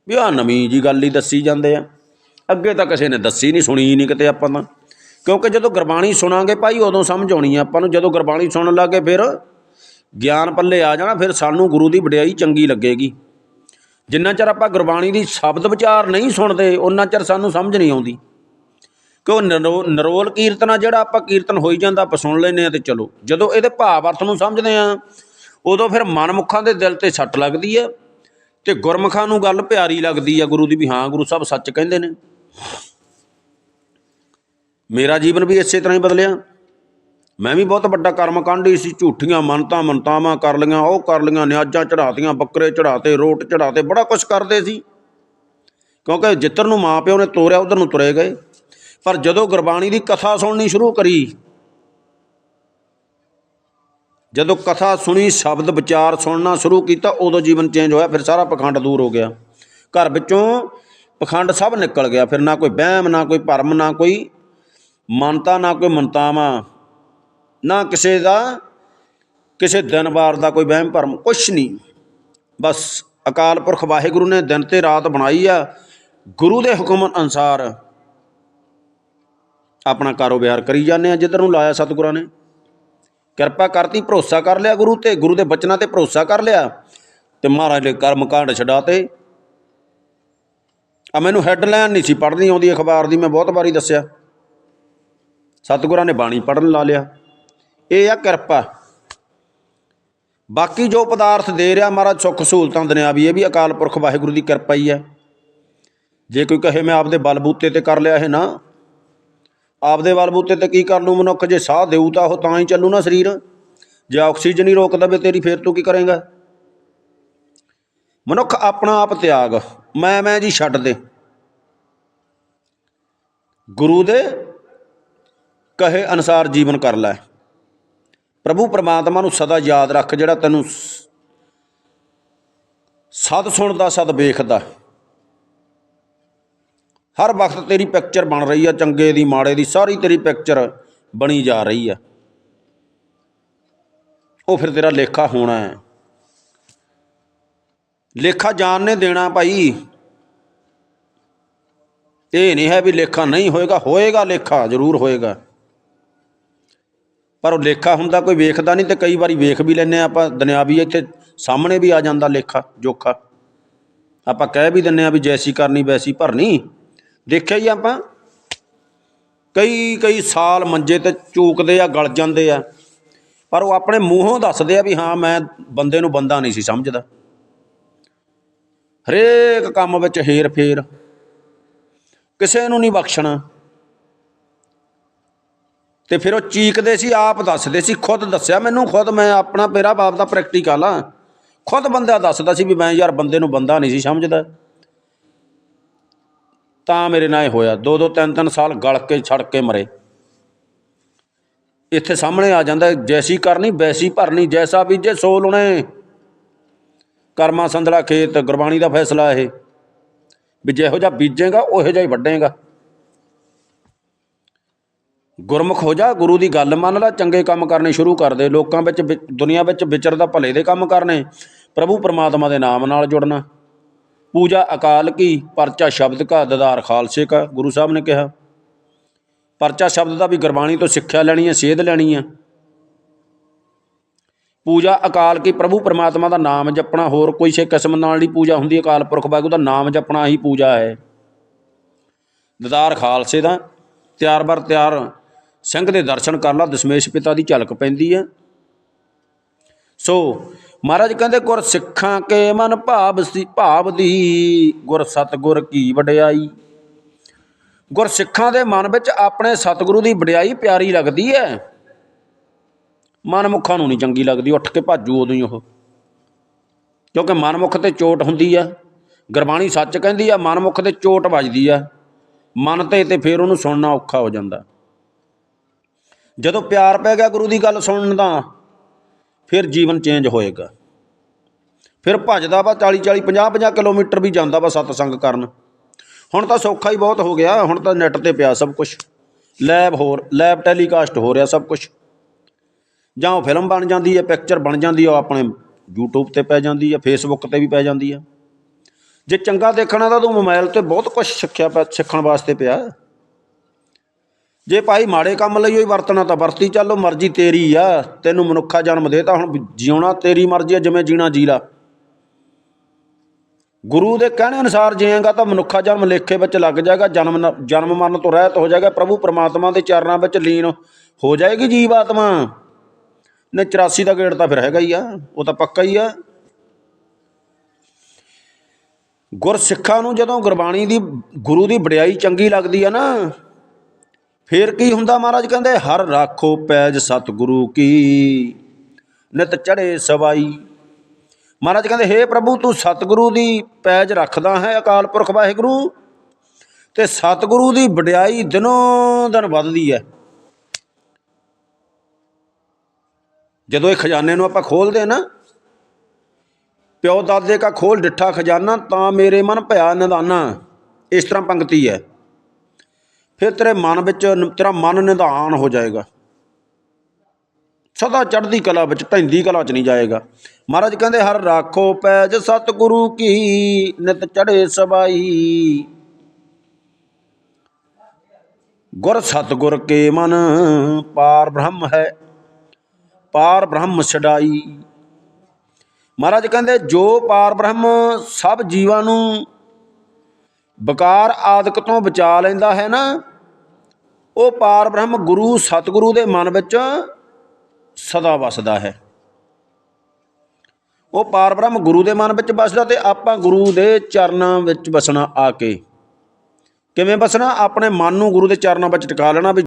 ਵੀ ਆ ਨਵੀਂ ਜੀ ਗੱਲ ਹੀ ਦੱਸੀ ਜਾਂਦੇ ਆ। ਅੱਗੇ ਤਾਂ ਕਿਸੇ ਨੇ ਦੱਸੀ ਨਹੀਂ, ਸੁਣੀ ਨਹੀਂ ਕਿਤੇ ਆਪਾਂ ਤਾਂ। ਕਿਉਂਕਿ ਜਦੋਂ ਗੁਰਬਾਣੀ ਸੁਣਾਂਗੇ ਭਾਈ, ਉਦੋਂ ਸਮਝ ਆਉਣੀ ਆ। ਆਪਾਂ ਨੂੰ ਜਦੋਂ ਗੁਰਬਾਣੀ ਸੁਣਨ ਲੱਗੇ ਫਿਰ ਗਿਆਨ ਪੱਲੇ ਆ ਜਾਣਾ, ਫਿਰ ਸਾਨੂੰ ਗੁਰੂ ਦੀ ਵਡਿਆਈ ਚੰਗੀ ਲੱਗੇਗੀ। ਜਿੰਨਾ ਚਿਰ ਆਪਾਂ ਗੁਰਬਾਣੀ ਦੀ ਸ਼ਬਦ ਵਿਚਾਰ ਨਹੀਂ ਸੁਣਦੇ ਉਹਨਾਂ ਚਿਰ ਸਾਨੂੰ ਸਮਝ ਨਹੀਂ ਆਉਂਦੀ। ਕਿਉਂ ਨਰੋ- ਨਰੋਲ ਕੀਰਤਨਾ ਜਿਹੜਾ ਆਪਾਂ ਕੀਰਤਨ ਹੋਈ ਜਾਂਦਾ, ਆਪਾਂ ਸੁਣ ਲੈਨੇ ਆ ਤੇ ਚਲੋ। ਜਦੋਂ ਇਹਦੇ ਭਾਵ ਅਰਥ ਨੂੰ ਸਮਝਦੇ ਆ, ਉਦੋਂ ਫਿਰ ਮਨਮੁਖਾਂ ਦੇ ਦਿਲ ਤੇ ਸੱਟ ਲੱਗਦੀ ਆ ਤੇ ਗੁਰਮੁਖਾਂ ਨੂੰ ਗੱਲ ਪਿਆਰੀ ਲੱਗਦੀ ਆ ਗੁਰੂ ਦੀ ਵੀ, ਹਾਂ, ਗੁਰੂ ਸਾਹਿਬ ਸੱਚ ਕਹਿੰਦੇ ਨੇ। ਮੇਰਾ ਜੀਵਨ ਵੀ ਇਸੇ ਤਰ੍ਹਾਂ ਹੀ ਬਦਲਿਆ। ਮੈਂ ਵੀ ਬਹੁਤ ਵੱਡਾ ਕਰਮ ਕਾਂਢੀ ਸੀ, ਝੂਠੀਆਂ ਮੰਨਤਾਂ ਮਨਤਾਵਾਂ ਕਰ ਲਈਆਂ, ਉਹ ਕਰ ਲਈਆਂ, ਨਿਆਜਾਂ ਚੜਾਤੀਆਂ ਬੱਕਰੇ ਚੜਾਤੇ ਰੋਟ ਚੜਾਤੇ ਬੜਾ ਕੁਝ ਕਰਦੇ ਸੀ। ਕਿਉਂਕਿ ਜਿੱਧਰ ਨੂੰ ਮਾਂ ਪਿਓ ਨੇ ਤੋਰਿਆ, ਉਧਰ ਨੂੰ ਤੁਰੇ ਗਏ। ਪਰ ਜਦੋਂ ਗੁਰਬਾਣੀ ਦੀ ਕਥਾ ਸੁਣਨੀ ਸ਼ੁਰੂ ਕਰੀ, ਜਦੋਂ ਕਥਾ ਸੁਣੀ, ਸ਼ਬਦ ਵਿਚਾਰ ਸੁਣਨਾ ਸ਼ੁਰੂ ਕੀਤਾ, ਉਦੋਂ ਜੀਵਨ ਚੇਂਜ ਹੋਇਆ, ਫਿਰ ਸਾਰਾ ਪਖੰਡ ਦੂਰ ਹੋ ਗਿਆ। ਘਰ ਵਿੱਚੋਂ ਪਖੰਡ ਸਭ ਨਿਕਲ ਗਿਆ, ਫਿਰ ਨਾ ਕੋਈ ਵਹਿਮ, ਨਾ ਕੋਈ ਭਰਮ, ਨਾ ਕੋਈ ਮਨਤਾ, ਨਾ ਕੋਈ ਮੰਤਾਵਾਂ ਨਾ ਕਿਸੇ ਦਾ, ਕਿਸੇ ਦਿਨ ਵਾਰ ਦਾ ਕੋਈ ਵਹਿਮ, ਭਰਮ, ਕੁਛ ਨਹੀਂ। ਬਸ ਅਕਾਲ ਪੁਰਖ ਵਾਹਿਗੁਰੂ ਨੇ ਦਿਨ ਤੇ ਰਾਤ ਬਣਾਈ ਆ, ਗੁਰੂ ਦੇ ਹੁਕਮ ਅਨਸਾਰ ਆਪਣਾ ਕਾਰੋਬਾਰ ਕਰੀ ਜਾਂਦੇ ਆ, ਜਿੱਧਰ ਨੂੰ ਲਾਇਆ ਸਤਿਗੁਰਾਂ ਨੇ। ਕਿਰਪਾ ਕਰਤੀ, ਭਰੋਸਾ ਕਰ ਲਿਆ ਗੁਰੂ ਤੇ, ਗੁਰੂ ਦੇ ਬਚਨਾਂ ਤੇ ਭਰੋਸਾ ਕਰ ਲਿਆ ਤੇ ਮਹਾਰਾਜ ਦੇ ਕਰਮ ਕਾਂਡ ਛਡਾਤੇ ਆ, ਮੈਨੂੰ ਹੈਡਲਾਈਨ ਨਹੀਂ ਸੀ ਪੜ੍ਹਨੀ ਆਉਂਦੀ ਅਖਬਾਰ ਦੀ, ਮੈਂ ਬਹੁਤ ਵਾਰੀ ਦੱਸਿਆ। ਸਤਿਗੁਰਾਂ ਨੇ ਬਾਣੀ ਪੜਨ ਲਾ ਲਿਆ। ਇਹ ਆ ਕਿਰਪਾ। ਬਾਕੀ ਜੋ ਪਦਾਰਥ ਦੇ ਰਿਹਾ, ਮਹਾਰਾਜ, ਸੁੱਖ ਸਹੂਲਤਾਂ ਦੁਨਿਆਵੀ, ਇਹ ਵੀ ਅਕਾਲ ਪੁਰਖ ਵਾਹਿਗੁਰੂ ਦੀ ਕਿਰਪਾ ਹੀ ਹੈ। ਜੇ ਕੋਈ ਕਹੇ, ਮੈਂ ਆਪਦੇ ਬਲਬੂਤੇ ਤੇ ਕਰ ਲਿਆ ਇਹ ਨਾ। ਆਪਦੇ ਬਲਬੂਤੇ ਤੇ ਕੀ ਕਰ ਲੂ ਮਨੁੱਖ ਜੇ ਸਾਹ ਦੇਊ ਤਾਂ ਉਹ ਤਾਂ ਹੀ ਚੱਲੂ ਨਾ ਸਰੀਰ। ਜੇ ਆਕਸੀਜਨ ਹੀ ਰੋਕ ਦਵੇ ਤੇਰੀ ਫੇਰ ਤੂੰ ਕੀ ਕਰੇਗਾ? ਮਨੁੱਖ ਆਪਣਾ ਆਪ ਤਿਆਗ। ਮੈਂ ਮੈਂ ਜੀ ਛੱਡ ਦੇ। ਗੁਰੂ ਦੇ ਕਹੇ ਅਨਸਾਰ ਜੀਵਨ ਕਰ ਲੈ। ਪ੍ਰਭੂ ਪਰਮਾਤਮਾ ਨੂੰ ਸਦਾ ਯਾਦ ਰੱਖ ਜਿਹੜਾ ਤੈਨੂੰ ਸਦ ਸੁਣਦਾ, ਸਦ ਵੇਖਦਾ। ਹਰ ਵਕਤ ਤੇਰੀ ਪਿਕਚਰ ਬਣ ਰਹੀ ਆ, ਚੰਗੇ ਦੀ, ਮਾੜੇ ਦੀ, ਸਾਰੀ ਤੇਰੀ ਪਿਕਚਰ ਬਣੀ ਜਾ ਰਹੀ ਆ। ਉਹ ਫਿਰ ਤੇਰਾ ਲੇਖਾ ਹੋਣਾ ਹੈ। ਲੇਖਾ ਜਾਣ ਨੇ ਦੇਣਾ ਭਾਈ। ਇਹ ਨਹੀਂ ਹੈ ਵੀ ਲੇਖਾ ਨਹੀਂ ਹੋਏਗਾ ਹੋਏਗਾ ਲੇਖਾ, ਜ਼ਰੂਰ ਹੋਏਗਾ। ਪਰ ਉਹ ਲੇਖਾ ਹੁੰਦਾ, ਕੋਈ ਵੇਖਦਾ ਨਹੀਂ ਤੇ ਕਈ ਵਾਰੀ ਵੇਖ ਵੀ ਲੈਨੇ ਆ ਆਪਾਂ, ਦੁਨਿਆਵੀ ਇੱਥੇ ਸਾਹਮਣੇ ਵੀ ਆ ਜਾਂਦਾ ਲੇਖਾ, ਜੋਖਾ। ਆਪਾਂ ਕਹਿ ਵੀ ਦਿੰਨੇ ਆ ਵੀ ਜੈਸੀ ਕਰਨੀ, ਵੈਸੀ ਭਰਨੀ। ਦੇਖਿਆ ਹੀ ਆਪਾਂ, ਕਈ ਕਈ ਸਾਲ ਮੰਜੇ ਤੇ ਚੂਕਦੇ ਆ, ਗਲ ਜਾਂਦੇ ਆ। ਪਰ ਉਹ ਆਪਣੇ ਮੂੰਹੋਂ ਦੱਸਦੇ ਆ ਵੀ ਹਾਂ, ਮੈਂ ਬੰਦੇ ਨੂੰ ਬੰਦਾ ਨਹੀਂ ਸੀ ਸਮਝਦਾ। ਹਰੇਕ ਕੰਮ ਵਿੱਚ ਹੇਰ ਫੇਰ। ਕਿਸੇ ਨੂੰ ਨਹੀਂ ਬਖਸ਼ਣਾ। ਤੇ ਫਿਰ ਉਹ ਚੀਕਦੇ ਸੀ, ਆਪ ਦੱਸਦੇ ਸੀ, ਖੁਦ ਦੱਸਿਆ। ਮੈਨੂੰ ਖੁਦ, ਮੈਂ ਆਪਣਾ ਮੇਰਾ ਬਾਪ ਦਾ ਪ੍ਰੈਕਟੀਕਲ ਆ। ਖੁਦ ਬੰਦਾ ਦੱਸਦਾ ਸੀ ਵੀ ਮੈਂ ਯਾਰ ਬੰਦੇ ਨੂੰ ਬੰਦਾ ਨਹੀਂ ਸੀ ਸਮਝਦਾ। ਤਾਂ ਮੇਰੇ ਨਾਲ ਇਹ ਹੋਇਆ। ਦੋ ਦੋ ਤਿੰਨ ਤਿੰਨ ਸਾਲ ਗਲ ਕੇ ਛੜ ਕੇ ਮਰੇ। ਇੱਥੇ ਸਾਹਮਣੇ ਆ ਜਾਂਦਾ, ਜੈਸੀ ਕਰਨੀ, ਵੈਸੀ ਭਰਨੀ, ਜੈਸਾ ਬੀਜੇ ਸੋ ਲੁਣੇ। ਕਰਮਾ ਸੰਦਲਾ ਖੇਤ, ਗੁਰਬਾਣੀ ਦਾ ਫੈਸਲਾ ਇਹ। ਵੀ ਜਿਹੋ ਜਿਹਾ ਬੀਜੇਗਾ, ਉਹੋ ਜਿਹਾ ਹੀ ਵੱਢੇਗਾ। ਗੁਰਮੁਖ ਹੋ ਜਾ, ਗੁਰੂ ਦੀ ਗੱਲ ਮੰਨ ਲੈ, ਚੰਗੇ ਕੰਮ ਕਰਨੇ ਸ਼ੁਰੂ ਕਰ ਦੇ। ਲੋਕਾਂ ਵਿੱਚ ਵਿ- ਦੁਨੀਆ ਵਿੱਚ ਵਿਚਰਦਾ ਭਲੇ ਦੇ ਕੰਮ ਕਰਨੇ। ਪ੍ਰਭੂ ਪਰਮਾਤਮਾ ਦੇ ਨਾਮ ਨਾਲ ਜੁੜਨਾ। ਪੂਜਾ ਅਕਾਲ ਕੀ, ਪਰਚਾ ਸ਼ਬਦ ਕਾ, ਦਦਾਰ ਖਾਲਸੇ ਕਾ, ਗੁਰੂ ਸਾਹਿਬ ਨੇ ਕਿਹਾ। ਪਰਚਾ ਸ਼ਬਦ ਦਾ ਵੀ ਗੁਰਬਾਣੀ ਤੋਂ ਸਿੱਖਿਆ ਲੈਣੀ ਹੈ, ਸੇਧ ਲੈਣੀ ਹੈ। ਪੂਜਾ ਅਕਾਲ ਕੀ ਪ੍ਰਭੂ ਪਰਮਾਤਮਾ ਦਾ ਨਾਮ ਜਪਣਾ, ਹੋਰ ਕੋਈ ਸੇ ਕਿਸਮ ਨਾਲ ਨਹੀਂ ਪੂਜਾ ਹੁੰਦੀ, ਅਕਾਲ ਪੁਰਖ ਵਾਹਿਗੁਰੂ ਦਾ ਨਾਮ ਜਪਣਾ ਹੀ ਪੂਜਾ ਹੈ। ਦਦਾਰ ਖਾਲਸੇ ਦਾ, ਤਿਆਰ ਬਰ ਤਿਆਰ ਸਿੰਘ ਦੇ ਦਰਸ਼ਨ ਕਰ ਲਾ, ਦਸ਼ਮੇਸ਼ ਪਿਤਾ ਦੀ ਝਲਕ ਪੈਂਦੀ ਹੈ ਸੋ ਮਹਾਰਾਜ ਕਹਿੰਦੇ, ਗੁਰ ਸਿੱਖਾਂ ਕੇ ਮਨ ਭਾਵ ਸੀ, ਭਾਵ ਦੀ ਗੁਰ ਸਤਗੁਰ ਕੀ ਵਡਿਆਈ। ਗੁਰ ਸਿੱਖਾਂ ਦੇ ਮਨ ਵਿੱਚ ਆਪਣੇ ਸਤਿਗੁਰੂ ਦੀ ਵਡਿਆਈ ਪਿਆਰੀ ਲੱਗਦੀ ਹੈ। ਮਨਮੁਖਾਂ ਨੂੰ ਨਹੀਂ ਚੰਗੀ ਲੱਗਦੀ, ਉੱਠ ਕੇ ਭਾਜੂ ਉਦੋਂ ਹੀ ਉਹ। ਕਿਉਂਕਿ ਮਨਮੁਖ ਤੇ ਚੋਟ ਹੁੰਦੀ ਆ, ਗੁਰਬਾਣੀ ਸੱਚ ਕਹਿੰਦੀ ਆ, ਮਨਮੁਖ ਤੇ ਚੋਟ ਵੱਜਦੀ ਆ। ਮਨ ਤੇ ਤੇ ਫਿਰ ਉਹਨੂੰ ਸੁਣਨਾ ਔਖਾ ਹੋ ਜਾਂਦਾ। ਜਦੋਂ ਪਿਆਰ ਪੈ ਗਿਆ ਗੁਰੂ ਦੀ ਗੱਲ ਸੁਣਨ ਦਾ, ਫਿਰ ਜੀਵਨ ਚੇਂਜ ਹੋਏਗਾ। ਫਿਰ ਭੱਜਦਾ ਵਾ 40 40 50 50 ਕਿਲੋਮੀਟਰ ਵੀ ਜਾਂਦਾ ਵਾ ਸਤਸੰਗ ਕਰਨ। ਹੁਣ ਤਾਂ ਸੌਖਾ ਹੀ ਬਹੁਤ ਹੋ ਗਿਆ, ਹੁਣ ਤਾਂ ਨੈੱਟ ਤੇ ਪਿਆ ਸਭ ਕੁਝ ਲੈਬ ਹੋਰ, ਲੈਬ ਟੈਲੀਕਾਸਟ ਹੋ ਰਿਹਾ ਸਭ ਕੁਝ ਜਾਂ ਉਹ ਫਿਲਮ ਬਣ ਜਾਂਦੀ ਹੈ ਪਿਕਚਰ ਬਣ ਜਾਂਦੀ ਹੈ, ਉਹ ਆਪਣੇ ਯੂਟਿਊਬ ਤੇ ਪੈ ਜਾਂਦੀ ਹੈ ਫੇਸਬੁੱਕ ਤੇ ਵੀ ਪੈ ਜਾਂਦੀ ਹੈ। ਜੇ ਚੰਗਾ ਦੇਖਣਾ ਤਾਂ ਤੂੰ ਮੋਬਾਈਲ ਤੇ ਬਹੁਤ ਕੁਝ ਸਿੱਖਿਆ ਪਿਆ, ਸਿੱਖਣ ਵਾਸਤੇ ਪਿਆ। ਜੇ ਭਾਈ ਮਾੜੇ ਕੰਮ ਲਈ ਹੋਈ ਵਰਤਣਾ ਤਾਂ ਵਰਤੀ ਚੱਲੋ ਮਰਜ਼ੀ ਤੇਰੀ ਆ, ਤੈਨੂੰ ਮਨੁੱਖਾ ਜਨਮ ਦੇਤਾ ਹੁਣ ਜਿਉਣਾ ਤੇਰੀ ਮਰਜ਼ੀ ਆ, ਜਿਵੇਂ ਜੀਣਾ ਜੀ ਲਾ। ਗੁਰੂ ਦੇ ਕਹਿਣੇ ਅਨੁਸਾਰ ਜੀਏਗਾ ਤਾਂ ਮਨੁੱਖਾ ਜਨਮ ਲੇਖੇ ਵਿੱਚ ਲੱਗ ਜਾਏਗਾ, ਜਨਮ ਜਨਮ ਮਰਨ ਤੋਂ ਰਹਿਤ ਹੋ ਜਾਏਗਾ, ਪ੍ਰਭੂ ਪਰਮਾਤਮਾ ਦੇ ਚਰਨਾਂ ਵਿੱਚ ਲੀਨ ਹੋ ਜਾਏਗੀ ਜੀਵ ਆਤਮਾ ਨਹੀਂ 84 ਦਾ ਗੇੜ ਤਾਂ ਫਿਰ ਹੈਗਾ ਹੀ ਆ, ਉਹ ਤਾਂ ਪੱਕਾ ਹੀ ਆ। ਗੁਰ ਸਿੱਖਾਂ ਨੂੰ ਜਦੋਂ ਗੁਰਬਾਣੀ ਦੀ, ਗੁਰੂ ਦੀ ਵਡਿਆਈ ਚੰਗੀ ਲੱਗਦੀ ਆ ਨਾ, ਫੇਰ ਕੀ ਹੁੰਦਾ ਮਹਾਰਾਜ ਕਹਿੰਦੇ, ਹਰ ਰਾਖੋ ਪੈਜ ਸਤਿਗੁਰੂ ਕੀ, ਨਿਤ ਚੜੇ ਸਵਾਈ। ਮਹਾਰਾਜ ਕਹਿੰਦੇ, ਹੇ ਪ੍ਰਭੂ, ਤੂੰ ਸਤਿਗੁਰੂ ਦੀ ਪੈਜ ਰੱਖਦਾ ਹੈ, ਅਕਾਲ ਪੁਰਖ ਵਾਹਿਗੁਰੂ, ਤੇ ਸਤਿਗੁਰੂ ਦੀ ਵਡਿਆਈ ਦਿਨੋਂ ਦਿਨ ਵੱਧਦੀ ਹੈ ਜਦੋਂ ਇਹ ਖਜ਼ਾਨੇ ਨੂੰ ਆਪਾਂ ਖੋਲਦੇ ਹਾਂ ਨਾ, ਪਿਓ ਦਾਦੇ ਕਾ ਖੋਲ ਡਿੱਠਾ ਖਜ਼ਾਨਾ, ਤਾਂ ਮੇਰੇ ਮਨ ਭਇਆ ਨਿਧਾਨਾ ਇਸ ਤਰ੍ਹਾਂ ਪੰਕਤੀ ਹੈ। ਫਿਰ ਤੇਰੇ ਮਨ ਵਿੱਚ ਤੇਰਾ ਮਨ ਨਿਧਾਨ ਹੋ ਜਾਏਗਾ। ਸਦਾ ਚੜ੍ਹਦੀ ਕਲਾ ਵਿੱਚ ਢੈਂਦੀ ਕਲਾ ਚ ਨਹੀਂ ਜਾਏਗਾ। ਮਹਾਰਾਜ ਕਹਿੰਦੇ, ਹਰ ਰਾਖੋ ਪੈਜ ਸਤਿਗੁਰੂ ਕੀ, ਨਿਤ ਚੜੇ ਸਬਾਈ। ਗੁਰ ਸਤਿਗੁਰ ਕੇ ਮਨ, ਪਾਰ ਬ੍ਰਹਮ ਹੈ ਪਾਰ ਬ੍ਰਹਮ ਛਡਾਈ। ਮਹਾਰਾਜ ਕਹਿੰਦੇ, ਜੋ ਪਾਰ ਬ੍ਰਹਮ ਸਭ ਜੀਵਾਂ ਨੂੰ ਬਕਾਰ ਆਦਿਕ ਤੋਂ ਬਚਾ ਲੈਂਦਾ ਹੈ ਨਾ, ਉਹ ਪਾਰ ਬ੍ਰਹਮ ਗੁਰੂ ਸਤਿਗੁਰੂ ਦੇ ਮਨ ਵਿੱਚ ਸਦਾ ਵਸਦਾ ਹੈ। ਉਹ ਪਾਰ ਬ੍ਰਹਮ ਗੁਰੂ ਦੇ ਮਨ ਵਿੱਚ ਵਸਦਾ ਤੇ ਆਪਾਂ ਗੁਰੂ ਦੇ ਚਰਨਾਂ ਵਿੱਚ ਵਸਣਾ ਆ ਕੇ। ਕਿਵੇਂ ਵਸਣਾ? ਆਪਣੇ ਮਨ ਨੂੰ ਗੁਰੂ ਦੇ ਚਰਨਾਂ ਵਿੱਚ ਟਿਕਾ ਲੈਣਾ ਵੀ